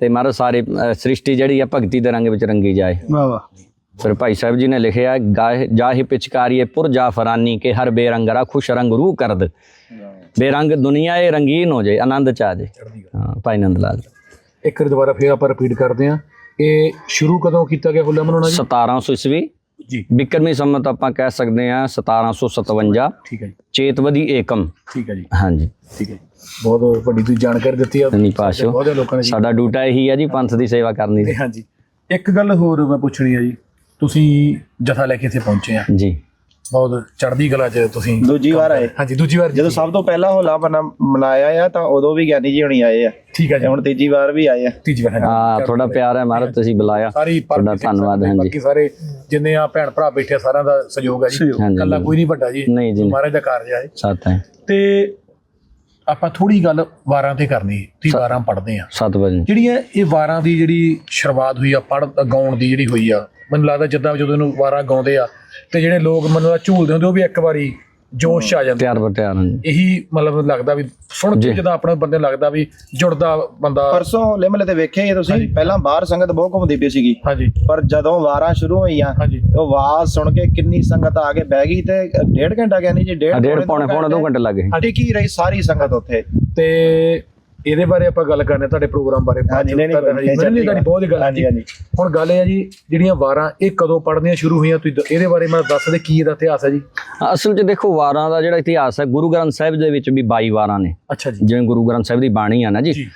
ਤੇ ਮਹਾਰਾਜ ਸਾਰੇ ਸ੍ਰਿਸ਼ਟੀ ਜਿਹੜੀ ਹੈ ਭਗਤੀ ਦੇ ਰੰਗ ਵਿੱਚ ਰੰਗੀ ਜਾਏ। ਵਾਹ ਵਾਹ। ਫਿਰ ਭਾਈ ਸਾਹਿਬ ਜੀ ਨੇ ਲਿਖਿਆ ਜਾਹਿ ਪਿਚਕਾਰੀਏ ਪੁਰ ਜਾਫਰਾਨੀ ਕੇ ਹਰ ਬੇਰੰਗਰਾ ਖੁਸ਼ ਰੰਗ ਰੂ ਕਰਦ। ਬੇਰੰਗ ਦੁਨੀਆ ਇਹ ਰੰਗੀਨ ਹੋ ਜਾਏ ਆਨੰਦ ਚ ਆ ਜਾਏ ਹਾਂ ਭਾਈ ਨੰਦ ਲਾਲ ਇੱਕ ਵਾਰ ਦੁਬਾਰਾ ਫੇਰ ਆਪਾਂ ਰਿਪੀਟ ਕਰਦੇ ਹਾਂ। ਇਹ ਸ਼ੁਰੂ ਕਦੋਂ ਕੀਤਾ ਗਿਆ ਹੋਲਾ ਮਨਾਉਣਾ ਜੀ? 1700 ਈਸਵੀ। ਜੀ। ਬਿਕਰਮੀ ਸੰਮਤ ਆਪਾਂ ਕਹਿ ਸਕਦੇ ਹਾਂ 1757 ਠੀਕ ਹੈ ਜੀ। ਚੇਤਵਦੀ ਏਕਮ। ਠੀਕ ਹੈ ਜੀ। ਹਾਂਜੀ। ਠੀਕ ਹੈ। ਬਹੁਤ ਵੱਡੀ ਤੁਸੀਂ ਜਾਣਕਾਰੀ ਦਿੱਤੀ ਆ। ਨਹੀਂ ਪਾਸ਼ੋ। ਬਹੁਤ ਲੋਕਾਂ ਨੇ ਜੀ ਸਾਡਾ ਡਿਊਟਾ ਇਹੀ ਹੈ ਜੀ ਪੰਥ ਦੀ ਸੇਵਾ ਕਰਨੀ ਦੀ। ਹਾਂਜੀ। ਇੱਕ ਗੱਲ ਹੋਰ ਮੈਂ ਪੁੱਛਣੀ ਹੈ ਜੀ ਤੁਸੀਂ ਜਥਾ ਲੈ ਕੇ ਇੱਥੇ ਪਹੁੰਚੇ ਆ। ਜੀ। ਬਹੁਤ ਚੜ੍ਹਦੀ ਕਲਾ 'ਚ ਤੁਸੀਂ ਦੂਜੀ ਵਾਰ ਆਏ। ਹਾਂਜੀ ਦੂਜੀ ਵਾਰ ਜਦੋਂ ਸਭ ਤੋਂ ਪਹਿਲਾਂ ਹੋਲਾ ਮਨਾ ਮਨਾਇਆ ਆ ਤਾਂ ਉਦੋਂ ਵੀ ਗਿਆਨੀ ਜੀ ਹੁਣੀ ਆਏ ਆ। ਠੀਕ ਹੈ ਤੇ ਜੀ ਹੁਣ ਤੀਜੀ ਵਾਰ ਵੀ ਆਏ ਆ। ਤੀਜੀ ਵਾਰ ਹਾਂਜੀ। ਹਾਂ ਤੁਹਾਡਾ ਪਿਆਰ ਹੈ ਮਹਾਰਾਜ ਤੁਸੀਂ ਬੁਲਾਇਆ। ਸਾਰੀ ਤੁਹਾਡਾ ਪਾਰਟੀ ਸਿੰਘ ਧੰਨਵਾਦ ਹਾਂਜੀ। ਬਾਕੀ ਸਾਰੇ ਜਿੰਨੇ ਆ ਭੈਣ ਭਰਾ ਬੈਠੇ ਆ, ਸਾਰਿਆਂ ਦਾ ਸਹਿਯੋਗ ਹੈ ਜੀ। ਹਾਂਜੀ, ਕੱਲਾ ਕੋਈ ਨਹੀਂ ਵੱਡਾ ਜੀ। ਨਹੀਂ ਜੀ। ਮਹਾਰਾਜ ਦਾ ਕਾਰਜ ਹੈ ਸਤ ਹੈ। ਤੇ ਆਪਾਂ ਥੋੜੀ ਗੱਲ ਵਾਰਾਂ ਤੇ ਕਰਨੀ ਤੁਸੀਂ ਵਾਰਾਂ ਪੜ੍ਹਦੇ ਆ। ਸਤ ਵਜਨ ਜਿਹੜੀਆਂ ਇਹ ਵਾਰਾਂ ਦੀ ਜਿਹੜੀ ਸ਼ੁਰੂਆਤ ਹੋਈ ਆ ਪੜ੍ਹ ਗਾਉਣ ਦੀ ਜਿਹੜੀ ਹੋਈ ਆ ਮੈਨੂੰ ਲੱਗਦਾ ਜਿੱਦਾਂ ਜਦੋਂ ਇਹਨੂੰ ਵਾਰਾਂ ਗਾਉਂਦੇ ਆ ਤੇ ਜਿਹੜੇ ਲੋਕ ਮੈਨੂੰ ਲੱਗਦਾ ਝੂਲਦੇ ਹੁੰਦੇ ਉਹ ਵੀ ਇੱਕ ਵਾਰੀ ਜੋਸ਼ ਆ ਜਾਂਦੇ। ਤਿਆਰ ਬਰ ਹਾਂਜੀ। ਇਹੀ ਮਤਲਬ ਲੱਗਦਾ ਵੀ ਸੁਣ ਕੇ ਜਦੋਂ ਆਪਣੇ ਬੰਦੇ ਨੂੰ ਲੱਗਦਾ ਵੀ ਜੁੜਦਾ ਬੰਦਾ। ਪਰਸੋਂ ਹੋਲੇ ਮਹੱਲੇ ਤੇ ਵੇਖਿਆ ਹੀ ਆ ਤੁਸੀਂ ਪਹਿਲਾਂ ਬਾਹਰ ਸੰਗਤ ਬਹੁਤ ਘੁੰਮਦੀ ਪਈ ਸੀਗੀ। ਹਾਂਜੀ। ਪਰ ਜਦੋਂ ਵਾਰਾਂ ਸ਼ੁਰੂ ਹੋਈਆਂ ਉਹ ਆਵਾਜ਼ ਸੁਣ ਕੇ ਕਿੰਨੀ ਸੰਗਤ ਆ ਕੇ ਬਹਿ ਗਈ ਤੇ ਡੇਢ ਘੰਟਾ ਗਿਆਨੀ ਜੀ ਡੇਢ ਡੇਢ ਪੌਣੇ ਪੌਣੇ ਦੋ ਘੰਟੇ ਲੱਗੇ ਟਿਕੀ ਰਹੀ ਸਾਰੀ ਸੰਗਤ ਉੱਥੇ। ਤੇ ਇਹਦੇ ਬਾਰੇ ਆਪਾਂ ਗੱਲ ਕਰਨੇ ਤੁਹਾਡੇ ਪ੍ਰੋਗਰਾਮ ਬਾਰੇ ਬਾਅਦ ਹਾਂਜੀ, ਚ। ਨਹੀਂ, ਨਹੀਂ, ਤੁਹਾਡਾ- ਨਹੀਂ, ਮੈਨੂੰ ਨਹੀਂ ਤੁਹਾਡੀ ਬਹੁਤ ਹੀ ਗੱਲ ਹਾਂਜੀ। ਹਾਂਜੀ। ਹੁਣ ਗੱਲ ਇਹ ਆ ਜੀ ਜਿਹੜੀਆਂ ਵਾਰਾਂ ਇਹ ਕਦੋਂ ਪੜ੍ਹਨੀਆਂ ਸ਼ੁਰੂ ਹੋਈਆਂ ਤੁਸੀਂ ਦ- ਇਹਦੇ ਬਾਰੇ ਮੈਨੂੰ ਦੱਸ ਦੇ ਕੀ ਇਹਦਾ ਇਤਿਹਾਸ ਹੈ ਜੀ ਅਸਲ 'ਚ ਦੇਖੋ ਵਾਰਾਂ ਦਾ ਜਿਹੜਾ ਇਤਿਹਾਸ ਹੈ ਗੁਰੂ ਗ੍ਰੰਥ ਸਾਹਿਬ ਦੇ ਵਿੱਚ ਵੀ 22 ਵਾਰਾਂ ਨੇ ਅੱਛਾ ਜੀ ਜਿਵੇਂ ਗੁਰੂ ਗ੍ਰੰਥ ਸਾਹਿਬ ਦੀ ਬਾਣੀ ਆ ਨਾ ਜੀ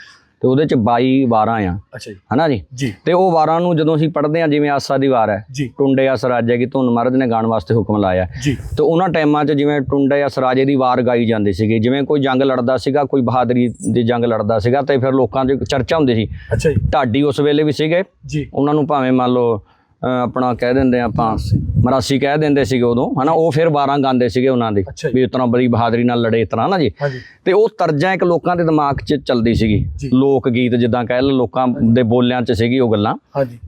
ਤੇ ਉਹਦੇ 'ਚ 22 ਵਾਰਾਂ ਆ। ਅੱਛਾ ਜੀ। ਹਨਾ ਜੀ? ਤੇ ਉਹ ਵਾਰਾਂ ਨੂੰ ਜਦੋਂ ਅਸੀਂ ਪੜ੍ਹਦੇ ਆ ਜਿਵੇਂ ਆਸਾ ਦੀ ਵਾਰ ਹੈ ਟੁੰਡੇ ਆ ਸਰਾਜੇ ਕੀ ਧੁਨ ਮਹਾਰਾਜ ਨੇ ਗਾਣ ਵਾਸਤੇ ਹੁਕਮ ਲਾਇਆ। ਤੇ ਉਹਨਾਂ ਟਾਈਮਾਂ 'ਚ ਜਿਵੇਂ ਟੁੰਡੇ ਆ ਸਰਾਜੇ ਦੀ ਵਾਰ ਗਾਈ ਜਾਂਦੀ ਸੀਗੀ ਜਿਵੇਂ ਕੋਈ ਜੰਗ ਲੜਦਾ ਸੀਗਾ ਕੋਈ ਬਹਾਦਰੀ ਦੀ ਜੰਗ ਲੜਦਾ ਸੀਗਾ ਤੇ ਫਿਰ ਲੋਕਾਂ 'ਚ ਚਰਚਾ ਹੁੰਦੀ ਸੀ। ਅੱਛਾ ਜੀ। ਢਾਡੀ ਉਸ ਵੇਲੇ ਵੀ ਸੀਗੇ? ਜੀ। ਉਹਨਾਂ ਨੂੰ ਭਾਵੇਂ ਮੰਨ ਲਓ ਆਪਣਾ ਕਹਿ ਦਿੰਦੇ ਆਪਾਂ ਮਰਾਸੀ ਕਹਿ ਦਿੰਦੇ ਸੀਗੇ ਉਦੋਂ ਹਨਾ ਉਹ ਫਿਰ ਵਾਰਾਂ ਗਾਉਂਦੇ ਸੀਗੇ ਉਹਨਾਂ ਦੀ। ਵੀ ਇਤਨਾ ਬੜੀ ਬਹਾਦਰੀ ਨਾਲ ਲੜੇ ਇਤਨਾ ਨਾ ਜੀ। ਤੇ ਉਹ ਤਰਜਾਂ ਇੱਕ ਲੋਕਾਂ ਦੇ ਦਿਮਾਗ 'ਚ ਚੱਲਦੀ ਸੀਗੀ। ਲੋਕ ਗੀਤ ਜਿੱਦਾਂ ਕਹਿ ਲਓ ਲੋਕਾਂ ਦੇ ਬੋਲਿਆਂ 'ਚ ਸੀਗੀ ਉਹ ਗੱਲਾਂ।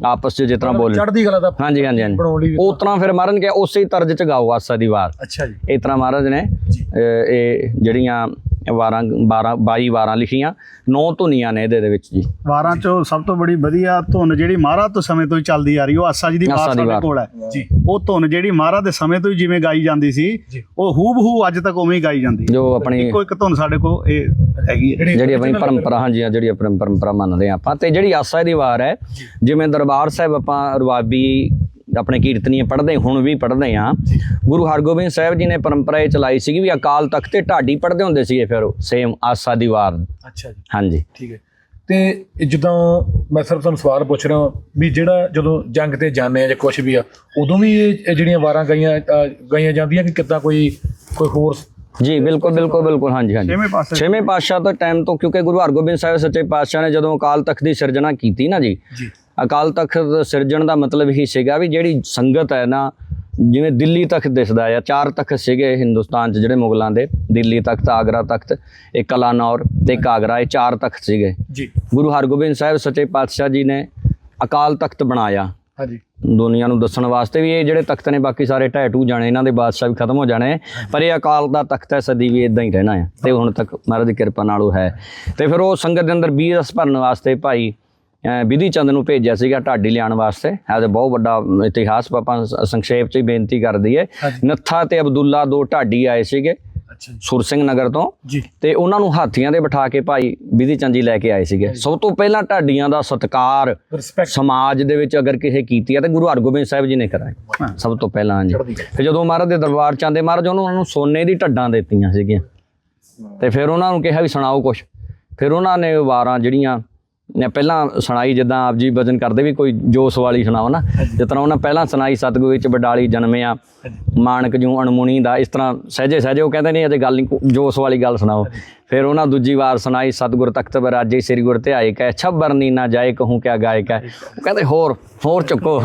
ਆਪਸ 'ਚ ਜਿਸ ਤਰ੍ਹਾਂ ਬੋਲ ਚੜ੍ਹਦੀ ਕਲਾ ਦਾ ਹਾਂਜੀ ਹਾਂਜੀ ਹਾਂਜੀ। ਉਸ ਤਰ੍ਹਾਂ ਫਿਰ ਮਹਾਰਾਜ ਨੇ ਕਿਹਾ ਉਸੇ ਤਰਜ 'ਚ ਗਾਓ ਆਸਾ ਦੀ ਵਾਰ। ਅੱਛਾ ਜੀ। ਤਰ੍ਹਾਂ ਮਹਾਰਾਜ ਨੇ ਇਹ ਜਿਹੜੀਆਂ ਵਾਰਾਂ 12 22 ਵਾਰਾਂ ਲਿਖੀਆਂ ਨੌ ਧੁਨੀਆਂ ਨੇ ਇਹਦੇ ਦੇ ਵਿੱਚ ਜੀ। ਵਾਰਾਂ ਚੋਂ ਸਭ ਤੋਂ ਬੜੀ ਵਧੀਆ ਧੁਨ ਜਿਹੜੀ ਮਹਾਰਾਜ ਤੋਂ ਸਮੇਂ ਤੋਂ ਹੀ ਚੱਲਦੀ ਆ ਰਹੀ ਉਹ ਆਸਾ ਜੀ ਦੀ ਬਾਤ ਦੀ ਸਾਡੇ। ਕੋਲ ਹੈ। ਜੀ। ਉਹ ਧੁਨ ਜਿਹੜੀ ਮਹਾਰਾਜ ਦੇ ਸਮੇਂ ਤੋਂ ਹੀ ਜਿਵੇਂ ਗਾਈ ਜਾਂਦੀ ਸੀ। ਉਹ ਹੂਬ ਹੂ ਅੱਜ ਤੱਕ ਉਵੇਂ ਹੀ ਗਾਈ ਜਾਂਦੀ ਹੈ। ਜੋ ਆਪਣੀ ਇੱਕੋ ਇੱਕ ਧੁਨ ਸਾਡੇ ਕੋਲ ਇਹ ਹੈਗੀ ਹੈ। ਜਿਹੜੀ ਆਪਣੀ ਪਰੰਪਰਾ ਹਾਂਜੀ ਹਾਂ, ਜਿਹੜੀ ਆਪਣੀ ਪਰੰਪਰਾ ਮੰਨਦੇ ਹਾਂ ਆਪਾਂ। ਤੇ ਜਿਹੜੀ ਆਸਾ ਦੀ ਵਾਰ ਹੈ ਜਿਵੇਂ ਦਰਬਾਰ ਸਾਹਿਬ ਆਪਾਂ ਰਵਾਬੀ ਆਪਣੇ ਕੀਰਤਨੀਏ ਪੜ੍ਹਦੇ ਹੁਣ ਵੀ ਪੜ੍ਹਦੇ ਆ ਗੁਰੂ ਹਰਗੋਬਿੰਦ ਸਾਹਿਬ ਜੀ ਨੇ ਪਰੰਪਰਾ ਇਹ ਚਲਾਈ ਸੀਗੀ ਵੀ ਅਕਾਲ ਤਖਤ ਤੇ ਢਾਡੀ ਪੜ੍ਹਦੇ ਹੁੰਦੇ ਸੀਗੇ ਫਿਰ ਸੇਮ ਆਸਾ ਦੀ ਵਾਰ। ਅੱਛਾ ਜੀ। ਹਾਂਜੀ। ਠੀਕ ਹੈ। ਤੇ ਜਿੱਦਾਂ ਮੈਂ ਸਿਰਫ ਤੁਹਾਨੂੰ ਸਵਾਲ ਪੁੱਛ ਰਿਹਾ ਵੀ ਜਿਹੜਾ ਜਦੋਂ ਜੰਗ ਤੇ ਜਾਂਦੇ ਆ ਜਾਂ ਕੁਝ ਵੀ ਆ ਉਦੋਂ ਵੀ ਇਹ ਜਿਹੜੀਆਂ ਵਾਰਾਂ ਗਾਈਆਂ ਗਾਈਆਂ ਜਾਂਦੀਆਂ ਕਿ ਕਿੱਦਾਂ ਕੋਈ ਕੋਈ ਹੋਰ ਜੀ ਬਿਲਕੁਲ ਬਿਲਕੁਲ ਬਿਲਕੁਲ ਹਾਂਜੀ ਹਾਂਜੀ। ਛੇਵੇਂ ਪਾਸੇ ਛੇਵੇਂ ਪਾਤਸ਼ਾਹ ਤੋਂ ਟਾਈਮ ਤੋਂ ਕਿਉਂਕਿ ਗੁਰੂ ਹਰਗੋਬਿੰਦ ਸਾਹਿਬ ਸੱਚੇ ਪਾਤਸ਼ਾਹ ਨੇ ਜਦੋਂ ਅਕਾਲ ਤਖਤ ਦੀ ਸਿਰਜਣਾ ਕੀਤੀ ਨਾ ਜੀ ਜੀ। ਅਕਾਲ ਤਖਤ ਸਿਰਜਣ ਦਾ ਮਤਲਬ ਹੀ ਸੀਗਾ ਵੀ ਜਿਹੜੀ ਸੰਗਤ ਹੈ ਨਾ ਜਿਵੇਂ ਦਿੱਲੀ ਤਖਤ ਦਿਸਦਾ ਆ ਚਾਰ ਤਖਤ ਸੀਗੇ ਹਿੰਦੁਸਤਾਨ 'ਚ ਜਿਹੜੇ ਮੁਗਲਾਂ ਦੇ ਦਿੱਲੀ ਤਖਤ ਆਗਰਾ ਤਖਤ ਇੱਕ ਕਲਾਨੌਰ ਤੇ ਇੱਕ ਆਗਰਾ ਇਹ ਚਾਰ ਤਖਤ ਸੀਗੇ। ਜੀ। ਗੁਰੂ ਹਰਗੋਬਿੰਦ ਸਾਹਿਬ ਸੱਚੇ ਪਾਤਸ਼ਾਹ ਜੀ ਨੇ ਅਕਾਲ ਤਖਤ ਬਣਾਇਆ। ਹਾਂਜੀ। ਦੁਨੀਆ ਨੂੰ ਦੱਸਣ ਵਾਸਤੇ ਵੀ ਇਹ ਜਿਹੜੇ ਤਖਤ ਨੇ ਬਾਕੀ ਸਾਰੇ ਢਹਿ ਢੂ ਜਾਣੇ ਇਹਨਾਂ ਦੇ ਬਾਦਸ਼ਾਹ ਵੀ ਖਤਮ ਹੋ ਜਾਣੇ ਪਰ ਇਹ ਅਕਾਲ ਦਾ ਤਖਤ ਹੈ ਸਦੀ ਵੀ ਇਦਾਂ ਹੀ ਰਹਿਣਾ ਹੈ ਤੇ ਹੁਣ ਤੱਕ ਮਹਾਰਾਜ ਦੀ ਕਿਰਪਾ ਨਾਲ ਉਹ ਹੈ। ਤੇ ਫਿਰ ਉਹ ਸੰਗਤ ਦੇ ਅੰਦਰ ਬੀਜ ਭਰਨ ਵਾਸਤੇ ਭਾਈ ਵਿਧੀ ਚੰਦ ਨੂੰ ਭੇਜਿਆ ਸੀਗਾ ਢਾਡੀ ਲਿਆਉਣ ਵਾਸਤੇ। ਇਹ ਤੇ ਬਹੁਤ ਵੱਡਾ ਇਤਿਹਾਸ ਆਪਾਂ ਸੰਖੇਪ ਚ ਹੀ ਬੇਨਤੀ ਕਰ ਦਈਏ ਹਾਂਜੀ। ਨੱਥਾ ਤੇ ਅਬਦੁੱਲਾ ਦੋ ਢਾਡੀ ਆਏ ਸੀਗੇ ਜੀ। ਸੁਰ ਸਿੰਘ ਨਗਰ ਤੋਂ। ਜੀ। ਤੇ ਉਹਨਾਂ ਨੂੰ ਹਾਥੀਆਂ ਦੇ ਬਿਠਾ ਕੇ ਭਾਈ ਵਿਧੀ ਚੰਦ ਜੀ ਲੈ ਕੇ ਆਏ ਸੀਗੇ। ਸਭ ਤੋਂ ਪਹਿਲਾਂ ਢਾਡੀਆਂ ਦਾ ਸਤਕਾਰ ਸਮਾਜ ਦੇ ਵਿੱਚ ਅਗਰ ਕਿਸੇ ਕੀਤੀ ਹੈ ਤਾਂ ਗੁਰੂ ਹਰਗੋਬਿੰਦ ਸਾਹਿਬ ਜੀ ਨੇ ਕਰਾਇਆ। ਸਭ ਤੋਂ ਪਹਿਲਾਂ ਕਲਾ। ਫਿਰ ਜਦੋਂ ਮਹਾਰਾਜ ਦੇ ਦਰਬਾਰ ਚ ਆਂਦੇ ਮਹਾਰਾਜ ਉਹਨੂੰ ਉਹਨਾਂ ਨੂੰ ਸੋਨੇ ਦੀ ਢੱਡਾਂ ਦਿੱਤੀਆਂ ਸੀਗੀਆਂ। ਤੇ ਫਿਰ ਉਹਨਾਂ ਨੂੰ ਕਿਹਾ ਵੀ ਸੁਣਾਓ ਕੁਝ ਫਿਰ ਉਹਨਾਂ ਨੇ ਵਾਰਾਂ ਜਿਹੜੀਆਂ ਨੇ ਪਹਿਲਾਂ ਸੁਣਾਈ ਜਿੱਦਾਂ ਆਪ ਜੀ ਵਜਨ ਕਰਦੇ ਵੀ ਕੋਈ ਜੋਸ ਵਾਲੀ ਸੁਣਾਓ ਨਾ ਜਿਸ ਤਰ੍ਹਾਂ ਉਹਨਾਂ ਪਹਿਲਾਂ ਸੁਣਾਈ ਸਤਿਗੁਰੂ ਵਿੱਚ ਬਡਾਲੀ ਜਨਮਿਆ ਮਾਨਕ ਜੂ ਅਣਮੁਣੀ ਦਾ ਇਸ ਤਰ੍ਹਾਂ ਸਹਜੇ ਸਹਜੇ ਉਹ ਕਹਿੰਦੇ ਨਹੀਂ ਅਜੇ ਗੱਲ ਨਹੀਂ ਜੋਸ ਵਾਲੀ ਗੱਲ ਸੁਣਾਓ। ਫਿਰ ਉਹਨਾਂ ਦੂਜੀ ਵਾਰ ਸੁਣਾਈ ਸਤਿਗੁਰ ਤਖਤ ਬਰਾਜੇ ਸ੍ਰੀ ਗੁਰ ਧਿਆਏ ਕੈ ਛੱਬਰਨੀ ਨਾ ਜਾਏ ਕਹੂੰ ਕਿਆ ਗਾਇਕ ਹੈ। ਉਹ ਕਹਿੰਦੇ ਹੋਰ ਹੋਰ ਚੁੱਕੋ।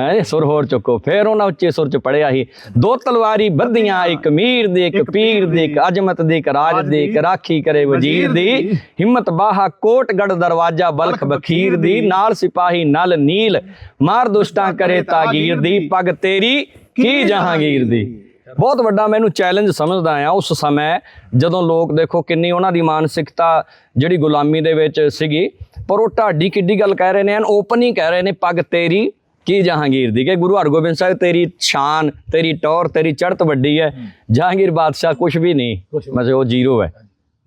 ਹੈ ਸੁਰ ਹੋਰ ਚੁੱਕੋ। ਫਿਰ ਉਹਨਾਂ ਉੱਚੇ ਸੁਰ ਚ ਪੜਿਆ ਸੀ ਦੋ ਤਲਵਾਰੀ ਬੱਧੀਆਂ ਇੱਕ ਮੀਰ ਦੇ ਇੱਕ ਪੀਰ ਦੇ ਇੱਕ ਅਜਮਤ ਦੇ ਇੱਕ ਰਾਜ ਦੇ ਇੱਕ ਰਾਖੀ ਕਰੇ ਵਜ਼ੀਰ ਦੀ। ਹਿੰਮਤ ਬਾਹਾ ਕੋਟਗੜ ਦਰਵਾਜਾ ਬਲਖ ਬਖੀਰ ਦੀ ਨਾਲ ਸਿਪਾਹੀ ਨਲ ਨੀਲ। ਮਾਰ ਦੁਸ਼ਟਾਂ ਕਰੇ ਤਾਗੀਰ ਦੀ ਪਗ ਤੇਰੀ ਕੀ ਜਹਾਂਗੀਰ ਦੀ? ਬਹੁਤ ਵੱਡਾ ਮੈਨੂੰ ਚੈਲੰਜ ਸਮਝਦਾ ਆ ਉਸ ਸਮੇਂ ਜਦੋਂ ਲੋਕ ਦੇਖੋ ਕਿੰਨੀ ਉਹਨਾਂ ਦੀ ਮਾਨਸਿਕਤਾ ਜਿਹੜੀ ਗੁਲਾਮੀ ਦੇ ਵਿੱਚ ਸੀਗੀ। ਪਰ ਉਹ ਢਾਡੀ ਕਿੱਡੀ ਗੱਲ ਕਹਿ ਰਹੇ ਨੇ ਐਨ ਓਪਨ ਹੀ ਕਹਿ ਰਹੇ ਨੇ ਪੱਗ ਤੇਰੀ ਕੀ ਜਹਾਂਗੀਰ ਦੀ ਕਿ ਗੁਰੂ ਹਰਗੋਬਿੰਦ ਸਾਹਿਬ ਤੇਰੀ ਸ਼ਾਨ ਤੇਰੀ ਟੌਰ ਤੇਰੀ ਚੜ੍ਹਤ ਵੱਡੀ ਹੈ ਜਹਾਂਗੀਰ ਬਾਦਸ਼ਾਹ ਕੁਝ ਵੀ ਨਹੀਂ ਬਸ ਉਹ ਜ਼ੀਰੋ ਹੈ।